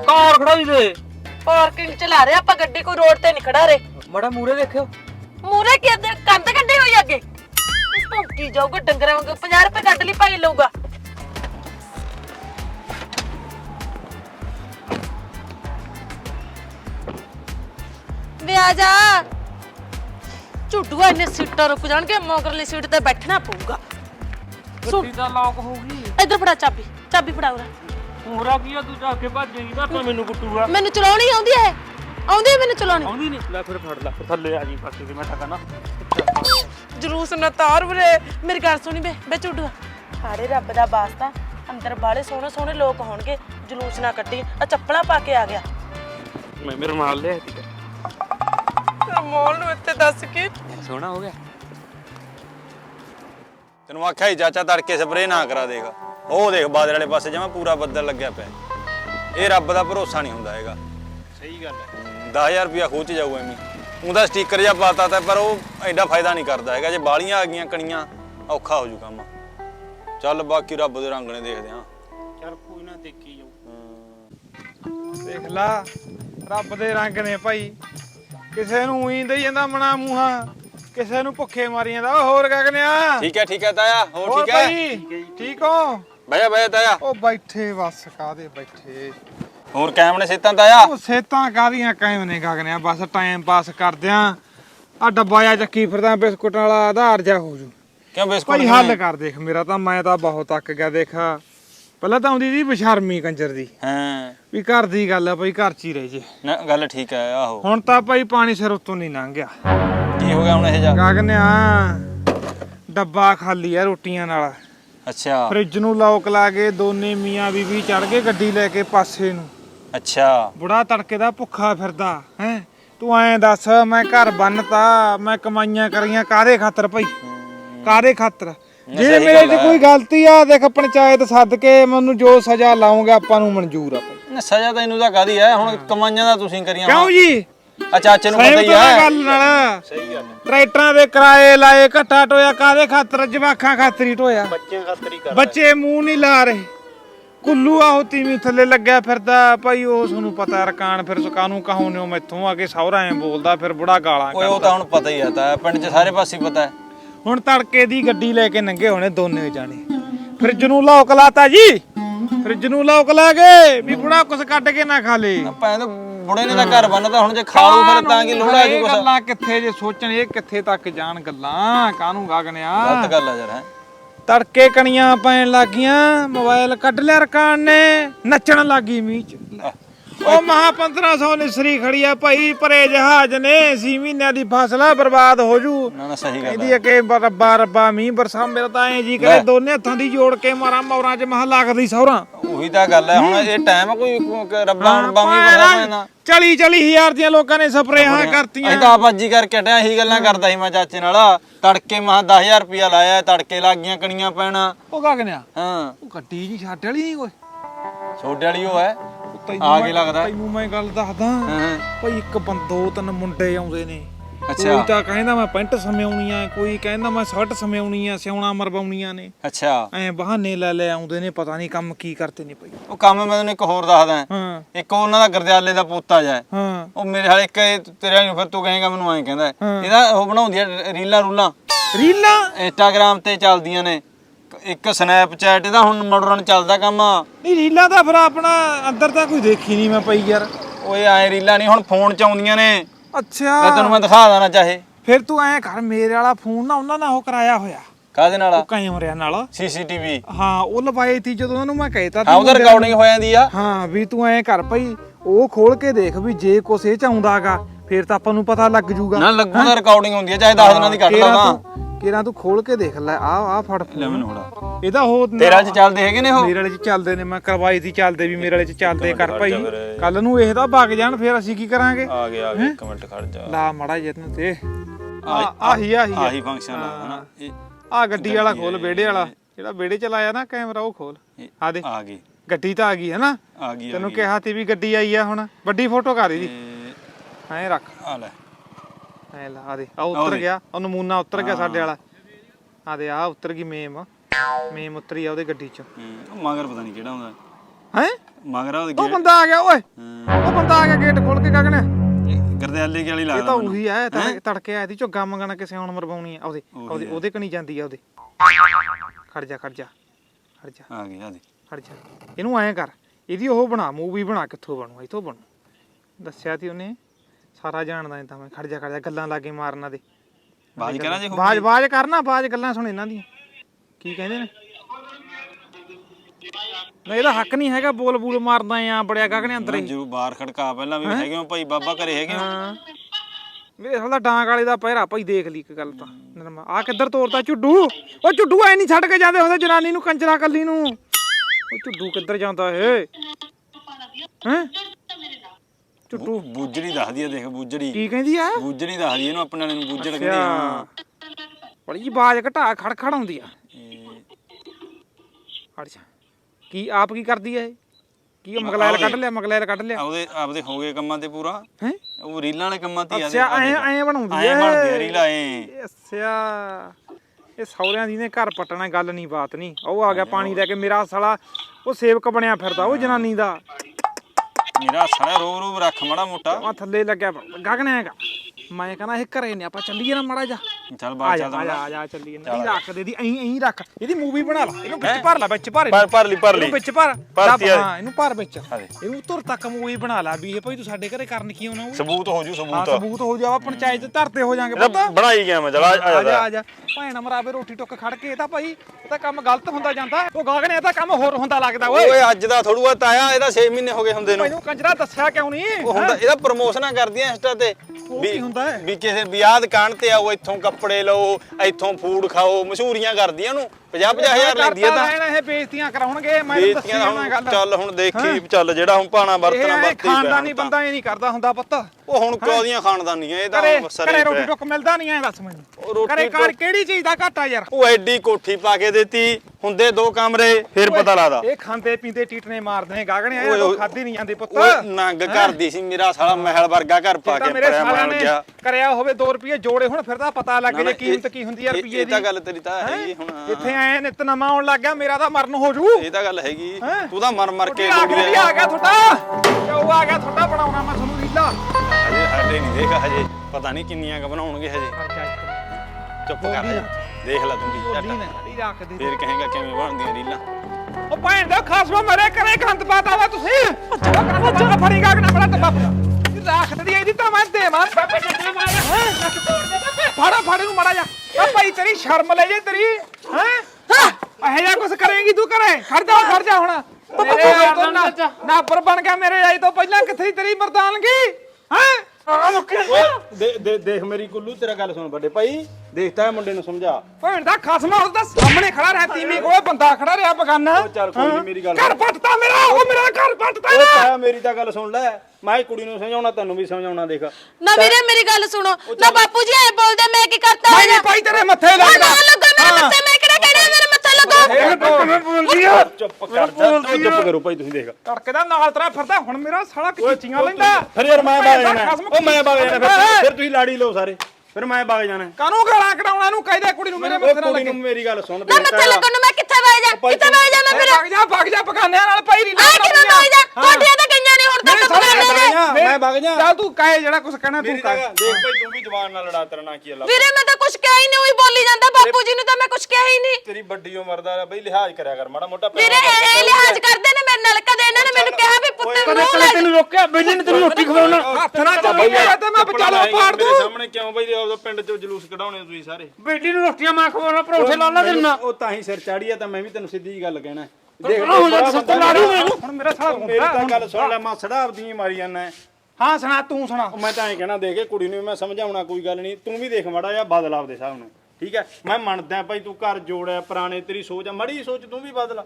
ਕਾਰ ਖੜਾਈ ਦੇ। ਪਾਰਕਿੰਗ ਚਲਾ ਰਹੇ ਆਪਾਂ ਗੱਡੀ ਕੋਈ ਰੋਡ ਤੇ ਨਹੀਂ ਖੜਾ ਰਹੇ ਮੜਾ ਮੂਰੇ ਦੇਖਿਓ। ਮੂਰੇ ਕੀ ਅੱਧੇ ਕੰਧ ਕੱਢੀ ਹੋਈ ਅੱਗੇ। ਭੁੱਕੀ ਜਾਊਗਾ ਡੰਗਰਾ ਵਾਂਗੂ 50 ਰੁਪਏ ਕੱਢ ਲਈ ਭਾਈ ਲਊਗਾ। ਵੇ ਆ ਜਾ। ਝੁੱਡੂਆ ਇੰਨੇ ਸੀਟਾਂ ਰੁਕ ਜਾਣਗੇ ਮੋਗਰਲੀ ਸੀਟ ਤੇ ਬੈਠਣਾ ਪਊਗਾ। ਗੱਡੀ ਦਾ ਲੌਕ ਹੋਊਗੀ। ਇੱਧਰ ਫੜਾ ਚਾਬੀ ਚਾਬੀ ਫੜਾ ਉਰਾ। ਪੂਰਾ ਕੀ ਆ ਤੂੰ ਜਾ ਕੇ ਭੱਜੇਗੀ ਤਾਂ ਆਪਾਂ ਮੈਨੂੰ ਕੁੱਟੂਗਾ। ਮੈਨੂੰ ਚਲਾਉਣੀ ਆਉਂਦੀ ਹੈ ਆਉਂਦੀ ਹੈ ਮੈਨੂੰ ਚਲਾਉਣੀ। ਆਉਂਦੀ ਨਹੀਂ ਲੈ ਫਿਰ ਫੜ ਲੈ ਥੱਲੇ ਆ ਜੀ ਪਾਸੇ ਤੇ ਮੈਂ ਠਾਕਾ ਨਾ। ਜਲੂਸ ਨਾ ਤਾਰ ਵੀਰੇ ਮੇਰੀ ਗੱਲ ਸੁਣੀ ਬੇ ਬੇ ਝੁੱਡੂਆ। ਹਾੜੇ ਰੱਬ ਦਾ ਵਾਸਤਾ ਅੰਦਰ ਬਾਲੇ ਸੋਹਣੇ ਸੋਹਣੇ ਲੋਕ ਹੋਣਗੇ ਜਲੂਸ ਨਾ ਕੱਢੀ ਆ ਚੱਪਲਾਂ ਪਾ ਕੇ ਆ ਗਿਆ। ਮੈਂ ਮੇਰੇ ਮਾਲ ਲਿਆ ਹੈ ਮੋਲ ਨੂੰ ਇੱਥੇ ਦੱਸ ਕੇ। ਸੋਹਣਾ ਹੋ ਗਿਆ। ਤੈਨੂੰ ਆਖਿਆ ਹੀ ਚਾਚਾ ਤੜਕੇ ਸਪਰੇ ਨਾ ਕਰਾ ਦੇਗਾ। ਉਹ ਦੇਖ ਬਾਦਲ ਵਾਲੇ ਪਾਸੇ ਜਮਾ ਪੂਰਾ ਬੱਦਲ ਲੱਗਿਆ ਪਿਆ। ਇਹ ਰੱਬ ਦਾ ਭਰੋਸਾ ਨਹੀਂ ਹੁੰਦਾ ਹੈਗਾ। ਸਹੀ ਗੱਲ ਹੈ। 10000 ਰੁਪਿਆ ਖੂਹ ਚ ਜਾਊ ਐਵੇਂ। ਉਹਦਾ ਸਟicker ਜਿਹਾ ਪਾਤਾ ਤਾਂ ਪਰ ਉਹ ਐਡਾ ਫਾਇਦਾ ਨਹੀਂ ਕਰਦਾ ਹੈਗਾ। ਜੇ ਬਾਲੀਆਂ ਆ ਗਈਆਂ ਕਣੀਆਂ ਔਖਾ ਹੋ ਜੂ ਕੰਮ। ਚੱਲ ਬਾਕੀ ਰੱਬ ਦੇ ਰੰਗ ਨੇ ਦੇਖਦੇ ਆਂ ਚੱਲ ਕੋਈ ਨਾ ਦੇਖੀ ਜਾਊ। ਦੇਖ ਲਾ ਰੱਬ ਦੇ ਰੰਗ ਨੇ ਭਾਈ। ਕਿਸੇ ਨੂੰ ਉਹੀ ਦੇਈ ਜਾਂਦਾ ਮਣਾ ਮੂਹਾ। ਕਿਸੇ ਨੂੰ ਭੁੱਖੇ ਮਾਰੀ ਜਾਂਦਾ ਓ ਹੋਰ ਗਗਨਿਆ ਠੀਕ ਹੈ ਠੀਕ ਹੈ ਤਾਇਆ। ਹੋਰ ਠੀਕ ਹੈ? ਭਾਈ ਠੀਕ ਹੋ? ਬਹਿ ਬਹਿ ਤਾਇਆ। ਉਹ ਬੈਠੇ ਬਸ ਕਾਦੇ ਬੈਠੇ? ਹੋਰ ਕੈਮ ਨੇ ਸੇਤਾਂ ਤਾਇਆ? ਉਹ ਸੇਤਾਂ ਕਾਦੀਆਂ ਕਾਇਮ ਨੇ ਗਗਨਿਆ ਬਸ ਟਾਈਮ ਪਾਸ ਕਰਦਿਆਂ ਆ ਡੱਬਾ ਜਾਂ ਚੱਕੀ ਫਿਰਦਾ ਬਿਸਕੁਟ ਵਾਲਾ ਆਧਾਰ ਜਾ ਹੋ ਜੂ। ਕਿਉਂ ਬਿਸਕੁਟ ਭਾਈ ਹੱਲ ਕਰ ਦੇਖ ਮੇਰਾ ਤਾਂ ਮੈਂ ਤਾਂ ਬਹੁਤ ਅੱਕ ਗਿਆ ਦੇਖ। ਪਹਿਲਾਂ ਤਾਂ ਆਉਂਦੀ ਸੀ ਬਸ਼ਰਮੀ ਕੰਜਰ ਦੀ। ਹਾਂ। ਵੀ ਘਰ ਦੀ ਗੱਲ ਆ ਭਾਈ ਘਰ ਚ ਹੀ ਰਹਿ ਜੇ। ਨਾ ਗੱਲ ਠੀਕ ਹੈ ਆਹੋ। ਹੁਣ ਤਾਂ ਭਾਈ ਪਾਣੀ ਸਿਰ ਉੱਤੋਂ ਨਹੀਂ ਲੰਘ ਗਿਆ ਕੀ ਹੋ ਗਿਆ ਹੁਣ ਇਹ ਜਾ ਗਗਨਿਆ ਡੱਬਾ ਖਾਲੀ ਆ ਰੋਟੀਆਂ ਨਾਲ। ਅੱਛਾ। ਫ੍ਰਿਜ ਨੂੰ ਲੌਕ ਲਾ ਕੇ ਦੋਨੇ ਮੀਆਂ ਬੀਬੀ ਚੜ ਕੇ ਗੱਡੀ ਲੈ ਕੇ ਪਾਸੇ ਨੂੰ। ਅੱਛਾ। ਬੁੜਾ ਤੜਕੇ ਦਾ ਭੁੱਖਾ ਫਿਰਦਾ ਹੈ? ਤੂੰ ਐਂ ਦੱਸ ਮੈਂ ਘਰ ਬੰਨਤਾ ਮੈਂ ਕਮਾਈਆਂ ਕਰੀਆਂ ਕਾਦੇ ਖਾਤਰ ਭਾਈ? ਕਾਦੇ ਖਾਤਰ? ਜੇ ਮੇਰੇ 'ਚ। ਕੋਈ ਗਲਤੀ ਆ ਦੇਖ ਪੰਚਾਇਤ ਸੱਦ ਕੇ ਮੈਨੂੰ ਜੋ ਸਜ਼ਾ ਲਾਉਂਗੇ ਆਪਾਂ ਨੂੰ ਮਨਜ਼ੂਰ ਆ ਭਾਈ। ਸਜ਼ਾ ਤਾਂ ਇਹਨੂੰ ਤਾਂ ਕਾਦੀ ਹੈ ਹੁਣ ਕਮਾਈਆਂ ਦਾ ਤੁਸੀਂ ਕਰੀਆਂ। ਕਿਉਂ ਜੀ? ਆ ਚਾਚੇ ਨੂੰ ਪਤਾ ਸਹਿਮਤ ਹੀ ਆ ਹੈ। ਗੱਲ ਨਾਲ। ਸਹੀ ਗੱਲ ਟਰੈਕਟਰਾਂ ਦੇ ਕਿਰਾਏ ਲਾਏ ਘੱਟਾ ਟੋਇਆ ਕਾਦੇ ਖਾਤਰ? ਜਵਾਖਾਂ ਖਾਤਰ ਹੀ ਟੋਇਆ। ਬੱਚਿਆਂ ਖਾਤਰ ਹੀ ਕਰ ਬੱਚੇ ਮੂੰਹ ਨਹੀਂ ਲਾ ਰਹੇ। ਕੁੱਲੂ ਆ ਉਹ ਤੀਵੀਂ ਥੱਲੇ ਲੱਗਿਆ ਫਿਰਦਾ। ਭਾਈ ਉਹ ਤੁਹਾਨੂੰ ਪਤਾ ਰਕਾਨ ਫਿਰ ਕਾਨੂੰ ਕਹੋਨੇ ਹੋ ਮੈਥੋਂ ਆ ਕੇ ਸਹੁਰਾ ਐ ਬੋਲਦਾ ਫਿਰ ਬੁੜਾ ਗਾਲਾਂ ਓਏ ਉਹ ਤਾਂ ਹੁਣ ਪਤਾ ਹੀ ਆ ਤਾਂ ਪਿੰਡ 'ਚ ਸਾਰੇ ਪਾਸੇ ਹੀ ਪਤਾ ਹੈ। ਹੁਣ ਤੜਕੇ ਦੀ ਗੱਡੀ ਲੈ ਕੇ ਨੰਗੇ ਹੋਣੇ ਦੋਨੇ ਜਾਣੇ। ਫ੍ਰਿਜ ਨੂੰ ਲੋਕ ਲਾਤਾ ਜੀ। ਫ੍ਰਿਜ ਨੂੰ ਲੋਕ ਲਾ ਕੇ ਵੀ ਬੁੜਾ ਕੁਛ ਕੱਢ ਕੇ ਨਾ ਖਾ ਲੇ। ਆਪਾਂ ਤਾਂ ਬੁੜੇ ਨੇ ਤਾਂ ਘਰ ਬੰਨਦਾ ਹੁਣ ਜੇ ਖਾ ਲੂ ਫਿਰ ਤਾਂ ਕੀ ਲੋੜ ਜੂ ਕੁਛ? ਗੱਲਾਂ ਕਿੱਥੇ ਜੇ ਸੋਚਣ ਇਹ ਕਿੱਥੇ ਤੱਕ ਜਾਣ ਗੱਲਾਂ? ਕਾਹਨੂੰ ਗਾਗਣਿਆ? ਗਲਤ ਗੱਲ ਆ ਯਾਰ ਹੈ। ਤੜਕੇ ਕਣੀਆਂ ਪੈਣ ਲੱਗੀਆਂ ਮੋਬਾਈਲ ਕੱਢ ਲਿਆ ਰਕਾਨ ਨੇ ਨੱਚਣ ਲੱਗੀ ਮੀਂਹ ਚ। ਉਹ ਮਹਾ 1500 ਨਿਸਰੀ ਖੜੀ ਆ ਭਾਈ ਪਰੇ ਜਹਾਜ਼ ਨੇ 6 ਮਹੀਨਿਆਂ ਦੀ ਫਸਲ ਬਰਬਾਦ ਹੋ ਜੂ। ਨਾ ਨਾ ਸਹੀ ਗੱਲ ਕਹਿੰਦੀ ਆ ਕਿ ਬ- ਰੱਬਾ ਰੱਬਾ ਮੀਂਹ ਬਰਸਾ ਮੇਰਾ ਤਾਂ ਐ ਜੀ ਕਰੇ ਦੋਨੇ ਹੱਥਾਂ ਦੀ ਜੋੜ ਕੇ ਮਾਰਾਂ ਮੌਰਾਂ ਚ ਮਹਾ ਲੱਗਦੀ ਸਹੁਰਾ। ਉਹੀ ਤਾਂ ਗੱਲ ਹੈ ਹੁਣ ਇਹ ਟਾਈਮ ਕੋਈ ਰੱਬਾ ਹੁਣ ਬਾਮੀ ਬਣਾ ਪੈਣਾ ਚਲੀ ਚਲੀ ਹਜ਼ਾਰ ਦੀਆਂ ਲੋਕਾਂ ਨੇ ਸਪਰੇਹਾਂ ਕਰਤੀਆਂ। ਅਸੀਂ ਤਾਂ ਆਪ ਅੱਜ ਹੀ ਕਰਕੇ ਹਟਿਆ ਇਹੀ ਗੱਲਾਂ ਕਰਦਾ ਸੀ ਮੈਂ ਚਾਚੇ ਨਾਲ। ਤੜਕੇ ਮਾ 10000 ਰੁਪਿਆ ਲਾਇਆ ਤੜਕੇ ਲੱਗ ਗਈਆਂ ਕਣੀਆਂ ਪੈਣਾ। ਉਹ ਗਾਗਣਿਆ ਹਾਂ। ਉਹ ਗੱਡੀ ਜੀ ਛੱਡ ਵਾਲੀ ਨਹੀਂ ਕੋਈ? ਛੋਟੇ ਵਾਲੀ ਉਹ ਹੈ। ਆ ਕੀ ਲੱਗਦਾ? ਤੈਨੂੰ ਮੈਂ ਗੱਲ ਦੱਸਦਾ। ਹਾਂ। ਭਾਈ ਇੱਕ ਬੰਦ ਦੋ ਤਿੰਨ ਮੁੰਡੇ ਆਉਂਦੇ ਨੇ। ਅੱਛਾ। ਕੋਈ ਤਾਂ ਕਹਿੰਦਾ ਮੈਂ ਪੈਂਟ ਸਮਿਆਉਣੀ ਆ ਕੋਈ ਕਹਿੰਦਾ ਮੈਂ ਸ਼ਰਟ ਸਮਿਆਉਣੀ ਆ ਸਿਉਣਾ ਮਰਵਾਉਣੀਆਂ ਨੇ। ਅੱਛਾ। ਐ ਬਹਾਨੇ ਲੈ ਲੈ ਆਉਂਦੇ ਨੇ ਪਤਾ ਨਹੀਂ ਕੰਮ ਕੀ ਕਰਤੇ ਨੇ ਭਾਈ। ਉਹ ਕੰਮ ਮੈਂ ਤੈਨੂੰ ਇੱਕ ਹੋਰ ਦੱਸਦਾ। ਹਾਂ। ਇੱਕ ਉਹਨਾਂ ਦਾ ਗਰਦਿਆਲੇ ਦਾ ਪੋਤਾ ਜਾ ਹਾਂ। ਉਹ ਮੇਰੇ ਹਾਲੇ ਇੱਕ ਤੇਰਾ ਨੂੰ ਫਿਰ ਤੂੰ ਕਹੇਗਾ ਮੈਨੂੰ ਐਂ ਕਹਿੰਦਾ। ਇਹਦਾ ਉਹ ਬਣਾਉਂਦੀ ਆ ਰੀਲਾਂ ਰੂਲਾਂ। ਰੀਲਾਂ? ਇੰਸਟਾਗ੍ਰਾਮ ਤੇ ਚੱਲਦੀਆਂ ਨੇ। ਇੱਕ ਸਨੈਪਚੈਟ ਇਹਦਾ ਹੁਣ ਮਾਡਰਨ ਚੱਲਦਾ ਕੰਮ। ਨਹੀਂ ਰੀਲਾਂ ਤਾਂ ਫਿਰ ਆਪਣਾ ਅੰਦਰ ਤਾਂ ਕੋਈ ਦੇਖੀ ਨਹੀਂ ਮੈਂ ਪਈ ਯਾਰ। ਓਏ ਐ ਰੀਲਾਂ ਨਹੀਂ ਹੁਣ ਫੋਨ ਚ ਆਉਂਦੀਆਂ ਨੇ। ਮੈਂ ਅੱਛਾ ਤੈਨੂੰ ਮੈਂ ਦਿਖਾ ਦਾਂ ਚਾਹੇ। ਫਿਰ ਤੂੰ ਐ ਕਰ ਮੇਰੇ ਵਾਲਾ ਫੋਨ ਨਾ ਉਹਨਾਂ ਨਾਲ ਉਹ ਕਰਾਇਆ ਹੋਇਆ। ਕਾਹਦੇ ਨਾਲ ਉਹ ਕੈਮਰਿਆਂ ਨਾਲ। ਸੀਸੀਟੀਵੀ। ਹਾਂ ਉਹ ਲਵਾਏ ਸੀ ਜਦੋਂ ਉਹਨਾਂ ਨੂੰ ਮੈਂ ਕਹਿਤਾ ਹਾਂ ਉਹਦਾ ਰਿਕਾਰਡਿੰਗ ਹੋ ਜਾਂਦੀ ਆ। ਹਾਂ ਵੀ ਤੂੰ ਐ ਕਰ ਭਾਈ ਉਹ ਖੋਲ ਕੇ ਦੇਖ ਵੀ ਜੇ ਕੁਛ ਇਹ ਚ ਆਉਂਦਾਗਾ। ਫਿਰ ਤਾਂ ਆਪਾਂ ਨੂੰ ਪਤਾ ਲੱਗ ਜੂਗਾ। ਨਾ ਲੱਗੂ ਦਾ ਰਿਕਾਰਡਿੰਗ ਹੁੰਦੀ ਆ ਚਾਹੇ 10 ਦਿਨਾਂ ਦੀ ਕੱਢ ਲਵਾਂ ਤੂੰ ਕਿਹੜਾ ਤੂੰ ਖੋਲ ਕੇ ਦੇਖ ਲੈ ਆ ਆ ਫੜ ਲੈ ਮੈਨੂੰ ਫੜਾ। ਇਹਦਾ ਉਹ ਤੇਰਾ ਚ ਚੱਲਦੇ ਹੈਗੇ ਨੇ ਉਹ? ਮੇਰੇ ਵਾਲੇ ਚ ਚੱਲਦੇ ਨੇ ਮੈਂ ਕਰਵਾਈ ਦੀ ਚੱਲਦੇ ਵੀ ਮੇਰੇ ਵਾਲੇ ਚ ਚੱਲਦੇ ਕਰ ਭਾਈ। ਕੱਲ ਨੂੰ ਇਹ ਤਾਂ ਵਗ ਜਾਣ ਫਿਰ ਅਸੀਂ ਕੀ ਕਰਾਂਗੇ? ਆ ਗਿਆ ਆ ਗਿਆ ਇੱਕ ਮਿੰਟ ਖੜ ਜਾ। ਲਾ ਮੜਾ ਜਤਨ ਤੇ। ਆ ਆਹੀ ਆਹੀ ਆਹੀ। ਫੰਕਸ਼ਨ ਲੱਗਦਾ ਨਾ ਇਹ ਆ ਗੱਡੀ ਵਾਲਾ ਖੋਲ ਵਿਹੜੇ ਵਾਲਾ। ਜਿਹੜਾ ਵਿਹੜੇ ਚ ਲਾਇਆ ਨਾ ਕੈਮਰਾ ਉਹ ਖੋਲ। ਆ ਦੇ। ਆ ਗਈ। ਗੱਡੀ ਤਾਂ ਆ ਗਈ ਹੈ ਨਾ ਆ ਗਈ ਆ ਤੈਨੂੰ। ਕਿਹਾ ਤੀ ਵੀ ਗੱਡੀ ਆਈ ਆ ਹੁਣ। ਵੱਡੀ ਫੋਟੋ ਕਰ ਇਹਦੀ। ਇਹ ਐਂ ਰੱਖ। ਆ ਲੈ। ਐ ਲਾ ਆ ਦੇ। ਆ ਉੱਤਰ। ਗਿਆ। ਉਹ ਨਮੂਨਾ ਉੱਤਰ ਗਿਆ ਸਾਡੇ ਵਾਲਾ। ਆ ਦੇ ਆ ਉੱਤਰ ਗਈ ਮੇਮ ਮੇਮ ਉਤਰੀ ਆ ਉਹਦੇ ਗੱਡੀ ਚ। ਹੂੰ, ਮਗਰ ਪਤਾ ਨਹੀਂ ਕਿਹੜਾ ਹੁੰਦਾ ਹੈ? ਮਗਰ ਉਹਦੇ ਉਹ ਬੰਦਾ ਆ ਗਿਆ ਓਏ। ਉਹ ਬੰਦਾ ਆ ਗਿਆ ਗੇਟ ਖੋਲ ਕੇ ਗਗਨ। ਇਹ ਗਰਦਿਆਲੇ ਵਾਲੀ ਇਹ ਲੱਗਦਾ ਤਾਂ ਮੈਨੂੰ। ਉਹੀ ਤੜ- ਤੜਕੇ ਆਇਆ ਦੀ ਝੁੱਗਾ ਮੰਗਣਾ ਕਿਸੇ ਹੁਣ ਮਰਵਾਉਣੀ ਆ। ਉਹਦੇ ਉਹੀ ਉਹਦੇ। ਉਹਦੇ ਕਣੀ ਜਾਂਦੀ ਆ ਉਹਦੇ ਖੜ ਜਾ ਖੜ ਜਾ ਖੜ ਜਾ। ਆ ਗਈ ਆ ਦੇ। ਖੜ ਜਾ। ਇਹਨੂੰ ਐਂ ਕਰ ਇਹਦੀ ਉਹ ਬਣਾ ਮੂਵੀ ਬਣਾ ਕਿੱਥੋਂ ਬਣੂ ਇੱਥੋਂ ਬਣੂ। ਦੱਸਿਆ ਤੀ ਉਹਨੇ। ਸਾਰਾ ਜਾਣਦਾ ਇਹ ਤਾਂ ਮੈਂ ਖੜ ਜਾ ਖੜ ਜਾ ਗੱਲਾਂ ਲਾਗੇ ਮਾਰਨਾ ਦੇ। ਬਾਜੀ ਕਰਾਂ ਜੇ ਬਾਜ ਬਾਜ ਕਰਨਾ ਬਾਜ ਗੱਲਾਂ ਸੁਣ ਇਹਨਾਂ ਦੀਆਂ। ਕੀ ਕਹਿੰਦੇ ਨੇ? ਨਹੀਂ ਇਹਦਾ ਹੱਕ ਨਹੀਂ ਹੈਗਾ ਬੋਲ ਬੂਲ ਮਾਰਦਾ ਆ ਬੜਿਆ ਗਗਨੇ ਅੰਦਰ ਹੀ ਜਰੂਰ ਬਾਹਰ ਖੜਕਾ ਪਹਿਲਾਂ ਵੀ ਹੈਗੇ ਹੋ ਭਾਈ ਬਾਬਾ ਘਰੇ ਹੈਗੇ ਹੋ? ਹਾਂ। ਮੇਰੇ ਹਾਲ ਦਾ ਡਾਂਗ ਵਾਲੇ ਦਾ ਪਹਿਰਾ ਭਾਈ ਦੇਖ ਲਈ ਇੱਕ ਗੱਲ ਤਾਂ ਨਰਮਾ। ਆ ਕਿੱਧਰ ਤੋਰਦਾ ਝੁੱਡੂ? ਉਹ ਝੁੱਡੂ ਐ ਨਹੀਂ ਛੱਡ ਕੇ ਜਾਂਦੇ ਹੁੰਦੇ ਜਨਾਨੀ ਨੂੰ ਕੰਜਰਾ ਕੱਲੀ ਨੂੰ। ਉਹ ਝੁੱਡੂ ਕਿੱਧਰ ਜਾਂਦਾ ਏ? ਹੈ? ਝੁੱਡੂ ਬੁੱਜੜੀ ਦੱਸਦੀ ਆ ਦੇਖ ਬੁੱਜੜੀ ਕੀ ਕਹਿੰਦੀ ਆ? ਬੁੱਜੜੀ ਦੱਸਦੀ ਇਹਨੂੰ ਆਪਣੇ ਵਾਲੇ ਨੂੰ ਬੁੱਜੜ ਕਹਿੰਦੇ ਆ। ਬੜੀ ਬਾਜ ਘਟਾ ਖੜ ਖੜ ਆਉਂਦੀ ਆ। ਜਾ। ਕੀ ਆਪ ਕੀ ਕਰਦੀ ਐ ਇਹ? ਕੀ ਉਹ ਮਗਲੈਲ ਕੱਢ ਲਿਆ ਮਗਲੈਲ ਕੱਢ ਲਿਆ? ਉਹਦੇ ਆਪਦੇ ਹੋ ਗਏ ਕੰਮਾਂ ਤੇ ਪੂਰਾ। ਹੈ? ਉਹ ਰੀਲਾਂ ਵਾਲੇ ਕੰਮਾਂ ਤੇ ਆ ਅੱਛਾ ਐ ਐ ਬਣਾਉਂਦੀ ਐ ਐ ਬਣਦੀ ਆ ਰੀਲਾਂ ਐ। ਅੱਛਾ। ਇਹ ਸੌਰਿਆਂ ਦੀ ਨੇ ਘਰ ਪਟਣਾ ਗੱਲ ਨਹੀਂ ਬਾਤ ਨਹੀਂ। ਉਹ ਆ ਗਿਆ ਪਾਣੀ ਲੈ ਕੇ ਮੇਰਾ ਸਾਲਾ ਉਹ ਸੇਵਕ ਬਣਿਆ ਫਿਰਦਾ ਉਹ ਜਨਾਨੀ ਦਾ। ਮੇਰਾ ਸਾਰਾ ਰੋਬ ਰੋਬ ਰੱਖ ਮੜਾ ਮੋਟਾ ਆ ਥੱਲੇ ਲੱਗਿਆ ਪਿਆ। ਗਗਨ ਹੈਗਾ ਮੈਂ ਕਹਿੰਦਾ ਇਹ ਘਰੇ ਨੇ ਆਪਾਂ ਚੱਲੀਏ ਨਾ ਮੜਾ ਜਾ ਚੱਲ ਬਾਹਰ ਚੱਲਦਾ ਆ ਜਾ ਆ ਜਾ ਚੱਲੀਏ ਨਹੀਂ ਰੱਖ ਦੇ ਦੀ ਐਂ ਐਂ ਰੱਖ। ਇਹਦੀ ਮੂਵੀ ਬਣਾ ਲਾ। ਇਹਨੂੰ ਵਿੱਚ ਭਰ ਲੈ ਵਿੱਚ ਭਰ ਭਰ ਭਰ ਲਈ ਭਰ ਲਈ। ਵਿੱਚ ਭਰ। ਦੱਬ। ਹਾਂ ਇਹਨੂੰ ਭਰ ਵਿੱਚ। ਇਹਨੂੰ ਤੁਰ ਤੱਕ ਮੂਵੀ ਬਣਾ ਲਾ ਵੀ ਇਹ ਭਾਈ ਤੂੰ ਸਾਡੇ ਘਰੇ ਕਰਨ ਕੀ ਆਉਣਾ ਸਬੂਤ ਹੋ ਜੂ ਹਾਂ ਸਬੂਤ ਸਬੂਤ ਹੋ ਜਾਵਾ ਪੰਚਾਇਤ ਧਰਤੇ ਹੋ ਜਾਾਂਗੇ ਇਹਦਾ ਪਤਾ। ਬਣਾਈ ਗਿਆ ਮੈਂ ਚਲ ਆ ਜਾ। ਆ ਜਾ। ਭੈਣ ਮਰਾਵੇ ਰੋਟੀ ਟੁੱਕ ਖੜ ਕੇ ਇਹ ਤਾਂ ਭਾਈ ਇਹ ਤਾਂ ਕੰਮ ਗਲਤ ਹੁੰਦਾ ਜਾਂਦਾ। ਉਹ ਗਾਗਣੇ ਇਹ ਤਾਂ ਕੰਮ ਹੋਰ ਹੁੰਦਾ ਲੱਗਦਾ ਓਏ। ਓਏ ਅੱਜ ਦਾ ਥੋੜੂ ਆ ਤਾਇਆ ਇਹਦਾ 6 ਮਹੀਨੇ ਹੋ ਗਏ ਹੁੰਦੇ ਨੂੰ। ਮੈਨੂੰ ਕੰਜਰਾ ਦੱਸਿਆ ਕਿਉਂ ਨਹੀਂ? ਉਹ ਹੁੰਦਾ ਇਹਦਾ ਪ੍ਰਮੋਸ਼ਨਾਂ ਕਰਦੀਆਂ ਇੰਸਟਾ ਤੇ। ਕੀ ਹੁੰਦਾ ਹੈ? ਵੀ ਕਿਸੇ ਵਿਆਹ ਦੁਕਾਨ ਤੇ ਆਓ, ਇੱਥੋਂ ਕੱਪੜੇ ਲਓ, ਇੱਥੋਂ ਫੂਡ ਖਾਓ, ਮਸ਼ਹੂਰੀਆਂ ਕਰਦੀਆਂ ਨੂੰ 50 ਹਜ਼ਾਰ ਲੈਂਦੀ ਆ ਤਾਂ। ਰਹਿਣਾ ਇਹ ਬੇਇੱਜ਼ਤੀਆਂ ਕਰਾਉਣਗੇ ਮੈਂ ਦੱਸੀ ਬੇਇੱਜ਼ਤੀਆਂ ਜਾਣਾ ਗੱਲ। ਹੁਣ ਚੱਲ ਹੁਣ ਦੇਖੀ ਚੱਲ ਜਿਹੜਾ ਹੁਣ ਪਾਣਾ ਇਹ ਵਰਤਣਾ ਐਂ ਵਰਤੀ ਖਾਨਦਾਨੀ ਬੰਦਾ ਇਹ ਨਹੀਂ ਕਰਦਾ ਹੁੰਦਾ ਪੁੱਤ। ਤਾਂ। ਉਹ ਹੁਣ ਕਿਉਂ ਦੀਆਂ ਖਾਨਦਾਨੀਆਂ ਇਹ ਘਰੇ ਤਾਂ ਸਰੇ ਘਰੇ ਰੋਟੀ ਪਿਆ। ਟੁੱਕ ਮਿਲਦਾ ਨਹੀਂ ਐ ਦੱਸ ਉਹ ਮੈਨੂੰ ਰੋਟੀ ਘਰੇ ਕਾਰ ਟੁੱਕ- ਕਿਹੜੀ ਚੀਜ਼ ਦਾ ਘਾਟਾ ਯਾਰ? ਉਹ ਐਡੀ ਕੋਠੀ ਪਾ ਕੇ ਦਿੱਤੀ ਹੁੰਦੇ ਦੋ ਕਮਰੇ ਫਿਰ ਪਤਾ ਲੱਗਦਾ। ਇਹ ਖਾਂਦੇ ਪੀਂਦੇ ਟੀਟਨੇ ਮਾਰਦੇ ਨੇ ਗਾਗਣੇ ਓਏ, ਆਏ ਤੋਂ ਓਏ। ਖਾਦੀ ਨਹੀਂ ਜਾਂਦੀ ਪੁੱਤ। ਓਏ ਨੰਗ ਕਰਦੀ ਸੀ ਮੇਰਾ ਸਾਲਾ ਮਹਿਲ ਵਰਗਾ ਘਰ ਪਾ ਤਾਂ ਕੇ ਮੇਰੇ ਪਰਿਆ ਸਾਲਿਆਂ ਮਾਰ ਨੇ ਗਿਆ। ਕਰਿਆ ਹੋਵੇ 2 ਰੁਪਏ ਜੋੜੇ ਹੁਣ ਫਿਰ ਤਾਂ ਪਤਾ ਲੱਗ ਨਾ, ਜੇ ਇਹ- ਕੀਮਤ ਕੀ ਹੁੰਦੀ ਆ ਇਹ- ਰੁਪਏ ਇਹ ਤਾਂ ਦੀ। ਗੱਲ ਤੇਰੀ ਤਾਂ ਹੁਣ ਇੱਥੇ ਆਏ ਨਿਤ ਨਵਾਂ ਆਉਣ ਲੱਗ ਗਿਆ ਮੇਰਾ ਤਾਂ ਮਰਨ ਹੋ ਜੂ। ਇਹ ਤਾਂ ਗੱਲ ਹੈਗੀ। ਹੈਂ? ਤੂੰ ਤਾਂ ਮਰ ਮਰ ਕੇ ਆ ਲੋੜੀ ਗਿਆ ਆ ਗਿਆ ਤੁਹਾਡਾ। ਕਿਉਂ ਆ ਗਿਆ ਤੁਹਾਡਾ ਬਣਾਉਣਾ ਮੈਂ ਤੁਹਾਨੂੰ ਰੀਲਾ। ਹਜੇ ਸਾਡੇ ਨਹੀਂ ਦੇਖ ਹਜੇ। ਪਤਾ ਨਹੀਂ ਕਿੰਨੀਆਂ ਕ ਬਣਾਉਣਗੇ ਹਜੇ। ਚੁੱਪ ਕਰ। ਜਾ। ਦੇਖ ਲੈ ਤੂੰ ਵੀ ਝੱਟ ਖੜੀ ਰੱਖ ਦੇ ਫੇਰ ਕਹੇਗਾ ਕਿਵੇਂ ਬਣਦੀਆਂ ਰੀਲਾਂ। ਉਹ ਭੈਣ ਦਾ ਖਾਸਵਾ ਮਰੇ ਕਰੇ ਗੰਦ ਪਾਤਾ ਵਾ ਤੁਸੀਂ। ਉਹ ਗੰਦ ਪਾਤਾ ਫੜੀ ਗਾ ਨਾ ਬੜਾ ਤੱਬਾ ਰੱਖ ਦੀ ਇਹਦੀ ਤਾਂ ਮੈਂ ਦੇ ਮਾਰ ਬਾਬੇ ਜਿੱਦਾਂ ਮਾਰ ਫੜਾ ਫੜ ਨੂੰ ਮੜਾ ਜਾ ਆ ਭਾਈ ਤੇਰੀ ਸ਼ਰਮ ਲੈ ਜੇ ਤੇਰੀ। ਹੈ? ਇਹ ਜਿਹਾ ਕੁਛ ਕਰੇਂਗੀ ਤੂੰ ਕਰੇ ਖੜ ਜਾ ਖੜ ਜਾ ਹੁਣ। ਮੇਰੇ ਤੋਂ ਨਾ ਨਾਪਰ ਬਣ ਗਿਆ ਮੇਰੇ ਆਈ ਤੋਂ ਪਹਿਲਾਂ ਕਿੱਥੇ ਸੀ ਤੇਰੀ ਮਰਦਾਨਗੀ ਹੈ? ਦੇ ਦੇ ਦੇਖ ਮੇਰੀ ਕੁੱਲੂ ਤੇਰਾ ਗੱਲ ਸੁਣ ਵੱਡੇ ਭਾਈ। ਦੇਖਤਾ ਹੈ ਮੁੰਡੇ ਨੂੰ ਸਮਝਾ। ਭੈਣ ਦਾ ਖਸਮਾ ਉਹਦਾ ਸਾਹਮਣੇ ਖੜਾ ਰਿਹਾ ਤੀਵੀਂ ਕੋਲ ਬੰਦਾ ਖੜਾ ਰਿਹਾ ਬਗਾਨਾ। ਚੱਲ ਕੋਈ ਨੀ, ਮੇਰੀ ਗੱਲ ਘਰ ਪੱਟਦਾ ਮੇਰਾ ਉਹ ਮੇਰਾ ਘਰ ਪੱਟਦਾ ਨਾ ਤਾਇਆ ਮੇਰੀ ਤਾਂ ਗੱਲ ਸੁਣ ਲੈ। ਮੈਂ ਇਹ ਕੁੜੀ ਨੂੰ ਸਮਝਾਉਣਾ ਤੈਨੂੰ ਵੀ ਸਮਝਾਉਣਾ ਦੇਖ। ਨਾ ਵੀਰੇ ਮੇਰੀ ਗੱਲ ਸੁਣੋ। ਨਾ ਬਾਪੂ ਜੀ ਐ ਬੋਲਦੇ ਮੈਂ ਕੀ ਕਰਤਾ ਮੈਂ ਨਹੀਂ ਭਾਈ ਤੇਰੇ ਮੱਥੇ ਨਾ ਲੱਗਦਾ। ਲੱਗੋ ਮੇਰੇ ਮੱਥੇ ਮੈਂ ਕਿਹੜਾ ਲੱਗੋ ਕਿਵੇਂ ਬੋਲਦੀ ਆ। ਚੁੱਪ ਕਰ ਜਾ ਤੂੰ ਚੁੱਪ ਕਰੋ ਭਾਈ ਤੁਸੀਂ ਦੇਖ। ਤੜਕੇ ਦਾ ਨਾਲ ਤਰਾ ਫਿਰਦਾ ਹੁਣ ਮੇਰਾ ਸਾਲਾ ਕਿਚੀਆਂ ਲੈਂਦਾ। ਫਿਰ ਯਾਰ ਮੈਂ ਵਗ ਦਾ ਜਾਣਾ। ਉਹ ਮੈਂ ਵਗ ਜਾਣਾ। ਫਿਰ। ਫਿਰ ਤੁਸੀਂ ਲਾੜੀ ਲਓ ਸਾਰੇ। ਫਿਰ ਮੈਂ ਵਗ ਜਾਣਾ। ਕਾਨੂੰ ਗਾਲਾਂ ਕਢਾਉਣਾ ਨੂੰ ਕਹਿੰਦਾ ਕੁੜੀ ਨੂੰ ਮੇਰੇ ਮੱਥੇ ਨਾਲ ਲੱਗੇ। ਮੇਰੀ ਗੱਲ ਸੁਣ ਨਾ ਮੱਥੇ ਲੱਗਣ ਨੂੰ ਮੈਂ ਕਿੱਥੇ ਵਗ ਜਾ? ਭਾਈ ਕਿੱਥੇ ਵਗ ਜਾ ਮੈਂ ਫਿਰ? ਭੱਗ ਜਾ ਬਗਾਨਿਆਂ ਨਾਲ ਪਈ ਨਹੀਂ ਆ ਕਿਵੇਂ ਵਗ ਜਾ? ਤੁਹਾਡੀਆਂ ਤਾਂ ਗਈਆਂ ਨਹੀਂ ਹੁਣ ਤੱਕ ਬਗਾਨੇ ਨੇ ਮੈਂ ਵਗ ਜਾ। ਚੱਲ ਤੂੰ ਕਹੇ ਜਿਹੜਾ ਕੁਝ ਕਹਿਣਾ ਤੂੰ ਮੇਰੀ ਕਰ। ਦੇਖ ਭਾਈ ਤੂੰ ਵੀ ਜਵਾਨ ਨਾਲ ਲੜਾ ਤੇਰਾ ਨਾਂ ਕੀ ਅੱਲਾ ਵੀਰੇ ਮੈਂ ਤਾਂ ਕੁਝ ਕਿਹਾ ਹੀ ਨਹੀਂ ਉਹੀ ਬੋਲੀ ਜਾਂਦਾ। ਬਾਪੂ ਜੀ ਨੂੰ ਤਾਂ ਮੈਂ ਕੁਝ ਕਿਹਾ ਹੀ ਨਹੀਂ। ਤੇਰੀ ਵੱਡੀ ਉਮਰ ਦਾ ਬਈ ਲਿਹਾਜ਼ ਕਰਿਆ ਕਰ ਮਾੜਾ ਮੋਟਾ ਪਿਆਰ ਵੀਰੇ ਇਹ ਇਹ ਲਿਹਾਜ਼ ਕਰਦੇ ਨੇ ਮੇਰੇ ਨਾਲ ਕਦੇ ਇਹਨਾਂ ਨੇ ਮੈਨੂੰ ਕਿਹਾ ਵੀ ਪੁੱਤੇ ਨੂੰ ਲੈ। ਤੈਨੂੰ ਰੋਕਿਆ ਬੇਲੀ ਨੇ ਤੈਨੂੰ ਰੋਟੀ ਖਵਾਉਣਾ। ਹੱਥ ਨਾ ਚੱਲੇਗਾ ਤੇ ਮੈਂ ਬਚਾਲੋ ਪਾੜ ਮੇਰੇ ਦੂੰ। ਸਾਹਮਣੇ ਕਿਉਂ ਬਈ ਉਹਦਾ ਪਿੰਡ ਚੋਂ ਜਲੂਸ ਕਢਾਉਣੇ ਹੋ ਤੁਸੀਂ ਸਾਰੇ। ਬੇਲੀ ਨੂੰ ਰੋਟੀਆਂ ਮੈਂ ਖਵਾਉਣਾ ਪਰੌਂਠੇ ਲਾ ਲਾ ਦਿੰਨਾ ਉਹ ਤਾਂ ਹੀ ਸਿਰ ਚਾੜੀ ਆ ਤਾਂ ਮੈਂ ਵੀ ਤੈਨੂੰ ਸਿੱਧੀ ਜੀ ਗੱਲ ਕਹਿਣਾ। ਦੇਖ ਹੁਣ ਲੱਗ ਸੱਤ ਲਾ ਦੂੰ ਮੈਨੂੰ ਹੁਣ ਮੇਰਾ ਸਾਲਾ ਮੇਰੀ ਤਾਂ ਗੱਲ ਸੁਣ ਲੈ ਮੈਂ ਸੜਾ ਆਪਦੀ ਮਾਰੀ ਜਾਂਦਾ ਹਾਂ। ਸੁਣਾ ਤੂੰ ਸੁਣਾ। ਮੈਂ ਤਾਂ ਐਂ ਕਹਿਣਾ ਦੇ ਕੇ ਕੁੜੀ ਨੂੰ ਮੈਂ ਸਮਝਾਉਣਾ ਕੋਈ ਗੱਲ ਨਹੀਂ। ਤੂੰ ਵੀ ਦੇਖ ਮਾੜਾ ਜਿਹਾ ਬਦਲ ਆਪਦੇ ਹਿਸਾਬ ਨੂੰ ਠੀਕ ਹੈ? ਮੈਂ ਮੰਨਦਾ ਭਾਈ ਤੂੰ ਘਰ ਜੋੜਿਆ ਪੁਰਾਣੇ ਤੇਰੀ ਸੋਚ ਆ ਮੜੀ ਸੋਚ ਤੂੰ ਵੀ ਬਦਲ।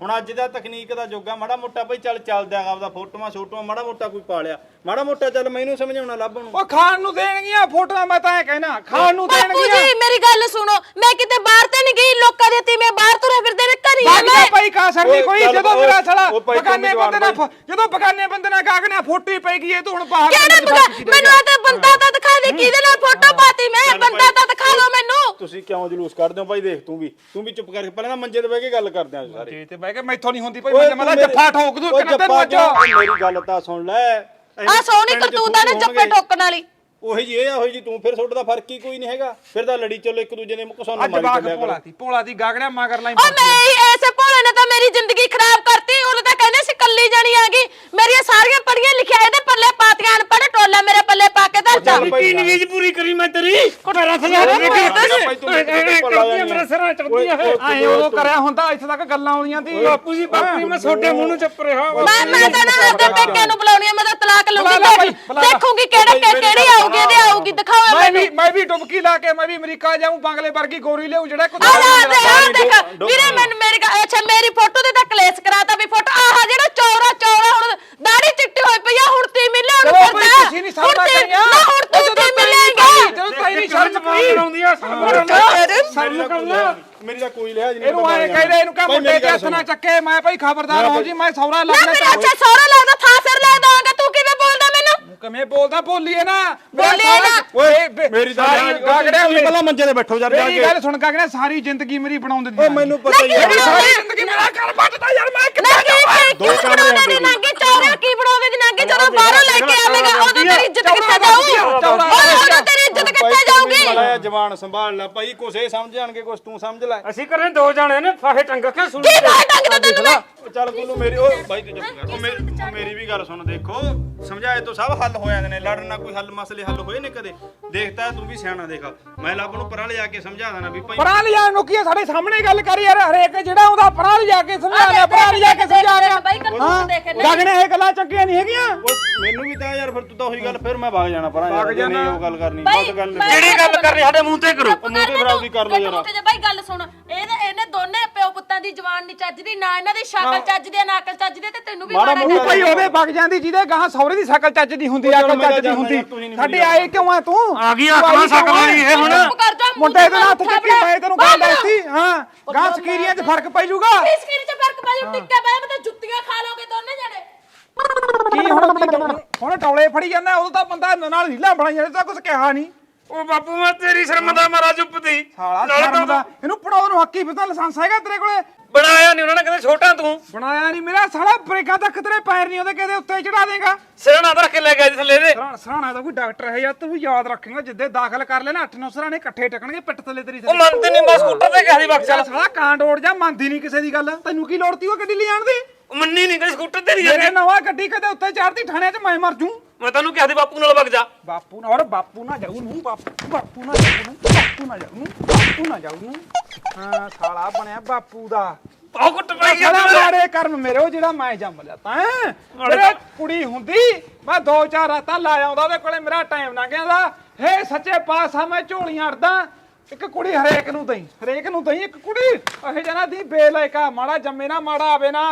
ਹੁਣ ਅੱਜ ਦਾ ਤਕਨੀਕ ਦਾ ਯੁੱਗ ਆ ਮਾੜਾ ਮੋਟਾ ਭਾਈ ਚੱਲ ਚੱਲਦਾ ਆਪਦਾ ਫੋਟੋਆਂ ਛੋਟੋਆਂ ਮਾੜਾ ਮੋਟਾ ਕੋਈ ਪਾ ਲਿਆ। ਮਾੜਾ ਮੋਟਾ ਚੱਲ ਮੈਨੂੰ ਸਮਝਾਉਣਾ ਲੱਭ ਨੂੰ ਉਹ ਖਾਣ ਨੂੰ ਦੇਣਗੀਆਂ ਫੋਟੋਆਂ ਮੈਂ ਤਾਂ ਐ ਕਹਿਣਾ ਖਾਣ ਨੂੰ ਬਾਪੂ ਦੇਣਗੀਆਂ। ਜੀ ਮੇਰੀ ਗੱਲ ਸੁਣੋ ਮੈਂ ਕਿਤੇ ਬਾਹਰ ਤੇ ਨਹੀਂ ਗਈ ਲੋਕਾਂ ਦੇ ਤੀਵੇਂ ਬਾਹਰ ਤੁਰੇ ਫਿਰਦੇ ਨੇ ਘਰੀ ਆ ਬਾਗ ਮੈਂ। ਭਾਈ ਕਾਸਰ ਨਹੀਂ ਓਏ ਕੋਈ ਚੱਲ ਜਦੋਂ ਓਏ, ਮੇਰਾ ਸਾਲਾ ਉਹ ਭਾਈ ਤੂੰ ਬਗਾਨੇ ਬੰਦੇ ਨਾਲ ਫ- ਜਦੋਂ ਬਗਾਨੇ ਬੰਦੇ ਨਾਲ ਗਾਗਣਾ ਫੋਟੋ ਹੀ ਪੈ ਗਈ ਇਹ ਤੂੰ ਹੁਣ ਬਾਹਰ ਕਿਹੜਾ ਬਗਾ ਮੈਨੂੰ ਆ ਤਾਂ ਬੰਦਾ ਤਾਂ ਦਿਖਾ ਦੇ ਕਿਹਦੇ ਨਾਲ ਫੋਟੋ ਪਾਤੀ ਮੈਂ? ਬੰਦਾ ਤਾਂ ਦਿਖਾ ਲਓ ਮੈਨੂੰ। ਤੁਸੀਂ ਕਿਉਂ ਜਲੂਸ ਕੱਢਦੇ ਹੋ ਭਾਈ? ਦੇਖ ਤੂੰ ਵੀ ਤੂੰ ਵੀ ਚੁੱਪ ਕਰਕੇ ਪਹਿਲਾਂ ਤਾਂ ਮੰਜੇ ਤੇ ਬਹਿ ਕੇ ਗੱਲ ਕਰਦੇ ਆ ਸਾਰੇ। ਜੀ ਤੇ ਬਹਿ ਕੇ ਮੈਥੋਂ ਨਹੀਂ ਹੁੰਦੀ ਭਾਈ ਮੈਂ ਤਾਂ ਜੱਫਾ ਠੋਕ ਦੂੰ ਓਏ ਕਿੰਨਾ ਤੈਨੂੰ ਜੱਫਾ ਅੱਜ? ਮੇਰੀ ਗੱਲ ਤਾਂ ਸੁਣ ਲੈ। ਆ ਸੋਹਣੀ ਕਰਤੂਤ ਆ ਨਾ ਜੱਪੇ ਠੋਕਣ ਵਾਲੀ। ਉਹੀ ਜੀ ਇਹ ਆ ਉਹੀ ਜੀ ਤੂੰ ਫਿਰ ਤੁਹਾਡਾ ਤਾਂ ਫ਼ਰਕ ਹੀ ਕੋਈ ਨਹੀਂ ਹੈਗਾ। ਫਿਰ ਤਾਂ ਲੜੀ ਚੱਲੋ ਇੱਕ ਦੂਜੇ ਦੇ ਮੁੱਕ ਸਾਨੂੰ ਅੱਜ ਮਾਰੀ ਬਾਗ ਚੱਲਿਆ ਕਰੋ। ਦੀ ਭੋਲਾ ਦੀ ਗਾਗੜਿਆ ਮਗਰ ਲਾਈ ਓ ਮੈਂ ਐਸੇ ਭੋਲੇ ਨੇ ਤਾਂ ਮੇਰੀ ਜ਼ਿੰਦਗੀ ਖਰਾਬ ਕਰਤੀ ਉਹਨੇ ਤਾਂ ਕਹਿੰਦੇ ਸੀ ਕੱਲੀ ਜਾਣੀ ਆ ਗਈ ਮੇਰੀਆਂ ਸਾਰੀਆਂ ਪੜੀਆਂ ਲਿਖਿਆ ਇਹਦੇ ਪੱਲੇ ਪਾਤੀਆਂ ਅਨਪੜ੍ਹ ਟੋਲਾ ਮੇਰੇ ਪੱਲੇ ਪਾ ਕੇ ਧਰਤਾ ਕੀ ਨਿਵੇਜ ਪੂਰੀ ਕਰੀ ਮੈਂ ਤੇਰੀ ਕੋਟਾ ਰਥ ਜਾ ਭਾਈ ਤੂੰ ਮੇਰੇ ਸਿਰਾਂ ਚੜਦੀ ਆ ਇਹ। ਐ ਉਦੋਂ ਕਰਿਆ ਹੁੰਦਾ ਇੱਥੇ ਸੀ ਬਾਪੂ ਜੀ ਬਾਪੂ ਜੀ ਮੈਂ ਛੋਟੇ ਮੂੰਹ ਨੂੰ ਚੁੱਪ ਰਿਹਾ ਮੈਂ ਮੈਂ ਤਾਂ ਨਾ ਆਪਦੇ ਪੇਕਿਆਂ ਨੂੰ ਬੁਲਾਉਣੀ ਆ ਮੈਂ ਤਾਂ ਤਲਾਕ ਲਊਂਗੀ। ਦੇਖੂਗੀ ਕਿਹੜੇ ਕਿਹੜੀ ਆਊਗੀ ਇਹਦੇ ਆਊਗੀ ਦਿਖਾਓ ਮੈਂ ਵੀ ਮੈਂ ਵੀ ਡੁਬਕੀ ਲਾ ਕੇ ਮੈਂ ਵੀ ਅਮਰੀਕਾ ਜਾਊਂ ਬੰਗਲੇ ਵਰਗੀ ਗੋਰੀ ਲਿਆਉ ਜਿਹੜਾ ਕੁਝ ਆ ਦੇ ਦੇਖ ਵੀਰੇ ਮੈਨੂੰ ਮੇਰੀ ਅੱਛਾ ਮੇਰੀ ਫੋਟੋ ਤੇ ਤਾਂ ਕਲੇਸ਼ ਕਰਾਤਾ ਵੀ ਫੋਟੋ। ਆਹ ਜਿਹੜਾ ਚੌਰਾ ਚੌਰਾ ਹੁਣ ਦਾੜੀ ਚਿੱਟੀ ਹੋਈ ਪਈ ਆ ਹੁਣ ਤੀ ਮਿਲਿਆ। ਤੁਸੀਂ ਨਹੀਂ ਹੁਣ ਤੀ- ਕਰੀਆਂ ਨਾ ਹੁਣ ਤੂੰ ਤੀ ਮਿਲੇਗਾ ਜਦੋਂ ਤਾਈ ਮਾਰ ਕਰਾਉਂਦੀ ਮੇਰੀ ਤਾਂ ਕੋਈ ਲਿਹਾਜ਼ ਨਹੀਂ ਇਹਨੂੰ ਐ ਕਹਿੰਦੇ ਇਹਨੂੰ ਕਹ ਮੁੰਡੇ ਤੇ ਹੱਥ ਨਾ ਚੱਕੇ ਮੈਂ ਭਾਈ ਖਬਰਦਾਰ ਹੋ ਜੀ ਮੈਂ ਸੌਰਾ ਨਾ ਲੱਗਣਾ ਮੇਰਾ ਅੱਛਾ ਸੋਹਰਾ ਲੱਗਦਾ ਥਾਂ ਸਿਰ ਲੈ ਦਾਂਗਾ ਤੂੰ ਕਿਵੇਂ ਬੋਲਦਾ ਮੈਨੂੰ? ਕਿਵੇਂ ਬੋਲਦਾ ਬੋਲੀਏ ਨਾ। ਬੋਲੀਏ ਨਾ। ਓਏ ਮੇਰੀ ਤਾਂ ਗਾਗੜਿਆ ਤੁਸੀਂ ਪਹਿਲਾਂ ਮੰਜੇ ਤੇ ਬੈਠੋ ਯਾਰ ਜਾ ਮੇਰੀ ਕੇ। ਗੱਲ ਸੁਣ ਗਾਗੜਿਆ ਸਾਰੀ ਜ਼ਿੰਦਗੀ ਮੇਰੀ ਬਣਾਉਣ ਦਿੱਤੀ ਓ ਮੈਨੂੰ ਪਤਾ ਹੀ ਮੇਰੀ ਹੈ ਸਾਰੀ ਜ਼ਿੰਦਗੀ ਮੇਰਾ ਘਰ ਵੱਟਦਾ ਯਾਰ ਮੈਂ ਨਾ ਕਿੱਥੇ ਕੀ ਜਾਵਾਂ ਕੀ ਦੋ ਕਮਰੇ ਬਣਾਉਂਦੇ ਦੀ ਨਾਂਗੀ ਚੌਰਾ ਕੀ ਬਣਾਉਂਦੇ ਦੀ ਨਾਂਗੀ? ਜਦੋਂ ਬਾਹਰੋਂ ਲੈ ਕੇ ਆਵੇਗਾ ਉਦੋਂ ਤੇਰੀ ਇੱਜ਼ਤ ਕਿੱਥੇ ਜਾਊ ਚੌਰਾ ਉਦੋਂ ਤੇਰੀ ਇੱਜ਼ਤ ਕਿੱਥੇ ਜਾਊਗੀ? ਮਲਾਇਆ ਜਵਾਨ ਸੰਭਾਲ ਲੈ ਭਾਈ ਕੁਛ ਇਹ ਸਮਝ ਜਾਣਗੇ ਕੁਛ ਤੂੰ ਸਮਝ ਲੈ। ਅਸੀਂ ਕਰੇ ਦੋ ਜਾਣੇ ਨੇ ਫਾਹੇ ਟੰਗ ਕੇ ਸੁਣ ਕੀ ਬਾਹਰ ਟੰਗਦਾ ਤੈਨੂੰ ਮੈਂ ਉਹ ਚੱਲ ਗੁੱਲੂ ਮੇਰੀ ਓ ਬਾਈ ਤੂੰ ਚੁੱਪ ਕਰ ਉਹ ਮੇਰੀ ਉਹ ਮੇਰੀ ਵੀ ਗੱਲ ਸੁਣ ਦੇਖੋ। ਸਮਝਾਏ ਤੋਂ ਸਭ ਹੱਲ ਹੋ ਜਾਂਦੇ ਨੇ ਲੜਨ ਨਾਲ ਕੋਈ ਹੱਲ ਮਸਲੇ ਹੱਲ ਹੋਏ ਨੇ ਕਦੇ? ਦੇਖਤਾ ਹੈ ਤੂੰ ਵੀ ਸਿਆਣਾ ਦੇਖ। ਮੈਂ ਲੱਭ ਨੂੰ ਪਰਾਂ ਲਿਆ ਕੇ ਸਮਝਾ ਦੇਣਾ ਵੀ ਭਾਈ ਪਰਾਂ ਲਿਆ ਨੂੰ ਕੀ ਆ, ਸਾਡੇ ਸਾਹਮਣੇ ਗੱਲ ਕਰ ਯਾਰ ਹਰੇਕ ਜਿਹੜਾ ਉਹਦਾ ਪਰਾਂ ਲਿਆ ਕੇ ਸਮਝਾ ਰਿਹਾ ਪਰਾਂ ਲਿਆ ਕੇ ਸਮਝਾ ਰਿਹਾ ਬਾਈ ਦੇਖ ਇਹ ਗੱਲਾਂ ਚੰਗੀਆਂ ਨਹੀਂ ਹੈਗੀਆਂ। ਮੈਨੂੰ ਵੀ ਤਾਂ ਯਾਰ ਫਿਰ ਤੂੰ ਤਾਂ ਉਹੀ ਗੱਲ ਫਿਰ ਮੈਂ ਵਗ ਜਾਣਾ ਪਰਾਂ ਯਾਰ ਜੇ ਨਹੀਂ ਜਾਣਾ। ਉਹ ਗੱਲ ਕਰਨੀ ਬਸ ਗੱਲ ਜਿਹੜੀ ਗੱਲ ਕਰ ਰਹੀ ਸਾਡੇ ਮੂੰਹ ਤੇ ਕਰੋ। ਮੂੰਹ ਤੇ ਫਰਾਉਦੀ ਕਰ ਲਓ ਯਾਰ। ਤੇ ਬਾਈ ਗੱਲ ਸੁਣ। ਇਹਦੇ ਇਹਨੇ ਦੋਨੇ ਪਿਓ ਪੁੱਤਾਂ ਦੀ ਜਵਾਨ ਨਹੀਂ ਚੱਜਦੀ ਨਾ ਇਹਨਾਂ ਦੀ ਸ਼ਕਲ ਚੱਜਦੀ ਆ ਨਾ ਅਕਲ ਚੱਜਦੀ ਤੇ ਤੈਨੂੰ ਵੀ ਮਾੜਾ ਤੂੰ ਭਾਈ ਉਹਦੇ ਵਗ ਜਾਂਦੀ ਜਿਹਦੇ ਗਾਹਾਂ ਸੌਰੇ ਦੀ ਸ਼ਕਲ ਚੱਜ ਦੀ ਹੁੰਦੀ ਆ ਅਕਲ ਚੱਜ ਦੀ ਹੁੰਦੀ। ਸਾਡੇ ਆਏ ਕਿਉਂ ਆ ਤੂੰ? ਆ ਗਈ ਆਤਮਾ ਸ਼ਕਲ ਵਾਲੀ ਇਹ ਹੁਣ। ਚੁੱਪ ਕਰ ਜਾ ਮੁੰਡੇ ਦੇ ਨਾਲ ਹੱਥ ਚੱਕੀ ਮੈਂ ਤੈਨੂੰ ਗੱਲ ਦੱਸੀ ਹਾਂ। ਗਾਂ ਸਕੀਰੀਆਂ 'ਚ ਫ਼ਰਕ ਪੈ ਜਾਊਗਾ। ਇਸ ਕਿਰੀ ਚ ਫ਼ਰਕ ਪੈ ਜੂ ਟਿੱਕੇ ਪੈ ਮੈਂ ਤਾਂ ਜੁੱਤੀਆਂ ਖਾ ਲੋਗੇ ਦੋਨੇ ਜਣੇ? ਕੀ ਹੁਣ ਕੀ ਹੁਣ- ਹੁਣ ਟੌਲੇ ਫੜੀ ਜਾਂਦਾ ਉਦੋਂ ਤਾਂ ਬੰਦਾ ਨਾਲ ਰੀਲਾਂ ਬਣਾਈ ਜਾਂਦਾ ਤਾਂ ਕੁਝ ਕਿਹਾ ਨਹੀਂ ਉਹ ਬਾਪੂ ਮੈਂ ਤੇਰੀ ਸ਼ਰਮ ਦਾ ਮਾਰਾ ਚੁੱਪ ਦੀ। ਸਾਲਾ ਸ਼ਰਮ ਦਾ ਇਹਨੂੰ ਪੜਾਉ ਨੂੰ ਹੱਕੀ ਫਿਰਦਾ ਲਾਇਸੈਂਸ ਹੈਗਾ ਤੇਰੇ ਕੋਲੇ। ਬਣਾਇਆ ਨਹੀਂ ਉਹਨਾਂ ਨੇ ਕਹਿੰਦੇ ਛੋਟਾ ਤੂੰ। ਬਣਾਇਆ ਨਹੀਂ ਮੇਰਾ ਸਾਲਾ ਬ੍ਰੇਕਾਂ ਤੱਕ ਤੇਰੇ ਪੈਰ ਨਹੀਂ ਉਹਦੇ ਕਿਤੇ ਉੱਤੇ ਚੜਾ ਦੇਗਾ। ਸਿਰ ਨਾ ਰੱਖ ਕੇ ਲੈ ਗਿਆ ਜੀ ਥੱਲੇ ਦੇ ਸਰਾਣਾ ਸਰਾਣਾ ਦਾ ਕੋਈ ਡਾਕਟਰ ਹੈ ਯਾਰ ਤੂੰ ਯਾਦ ਰੱਖੇਗਾ ਜਿੱਦੇ ਦਾਖਲ ਕਰ ਲੈਣਾ 8-9 ਸਰਾਣੇ ਇਕੱਠੇ ਟਕਣਗੇ ਪਿੱਟ ਥੱਲੇ ਤੇਰੀ ਉਹ ਮੰਨਦੇ ਨਹੀਂ ਮੈਂ ਸਕੂਟਰ ਤੇ ਗਿਆ ਸੀ ਬਖਸ਼ਾ ਚੱਲ ਸਾਲਾ ਕਾਂਡ ਓੜ ਜਾ ਮੰਨਦੀ ਨਹੀਂ ਕਿਸੇ ਦੀ ਗੱਲ। ਤੈਨੂੰ ਕੀ ਲੋੜ ਤੀ ਉਹ ਗੱਡੀ ਲੈ ਜਾਣ ਦੀ? ਉਹ ਮੰਨੀ ਨਹੀਂ ਕਦੇ ਸਕੂਟਰ ਤੇ ਨਹੀਂ ਮੇਰੇ ਜਾਂਦੇ ਨਵਾਂ ਗੱਡੀ ਕਦੇ ਉੱਤੇ ਚੜਦੀ ਥਾਣੇ 'ਚ ਮੈਂ ਮਰ ਜੂ। ਮੈਂ ਤੈਨੂੰ ਕਿਹਾ ਸੀ ਬਾਪੂ ਨਾਲ ਵਗ ਜਾ। ਬਾਪੂ ਨਾ ਔਰ ਬਾਪੂ ਨਾ ਜਾਊ ਨੂੰ ਬਾਪੂ ਬਾਪੂ ਨਾ ਜਾਊ ਨੂੰ ਬਾਪੂ ਨਾ ਜਾਊ ਨੂੰ ਬਾਪੂ ਨਾ ਜਾਊ ਨੂੰ। ਹਾਂ ਸਾਲਾ ਬਣਿਆ ਬਾਪੂ ਦਾ। ਆਹ ਕੁੱਟ ਪਈ ਸਾਲਾ ਮਾਰੇ ਕਰਮ ਮੇਰੇ ਉਹ ਜਿਹੜਾ ਮੈਂ ਜੰਮ ਲਿਆ ਤਾਂ। ਮੇਰੇ ਕੁੜੀ ਹੁੰਦੀ ਮੈਂ ਦੋ ਚਾਰ ਰਾਤਾਂ ਲਾ ਆਉਂਦਾ ਉਹਦੇ ਕੋਲੇ ਮੇਰਾ ਟਾਈਮ ਨਾ ਗਿਆ ਦਾ ਹੇ ਸੱਚੇ ਪਾਤਸ਼ਾਹ ਮੈਂ ਝੋਲੀਆਂ ਅੜਦਾ। ਇੱਕ ਕੁੜੀ ਹਰੇਕ ਨੂੰ ਦਈ ਹਰੇਕ ਨੂੰ ਦਈ ਇੱਕ ਕੁੜੀ। ਇਹ ਜਨਾ ਦੀ ਬੇਲਾਇਕਾ ਮਾੜਾ ਜੰਮੇ ਨਾ ਮਾੜਾ ਆਵੇ ਨਾ।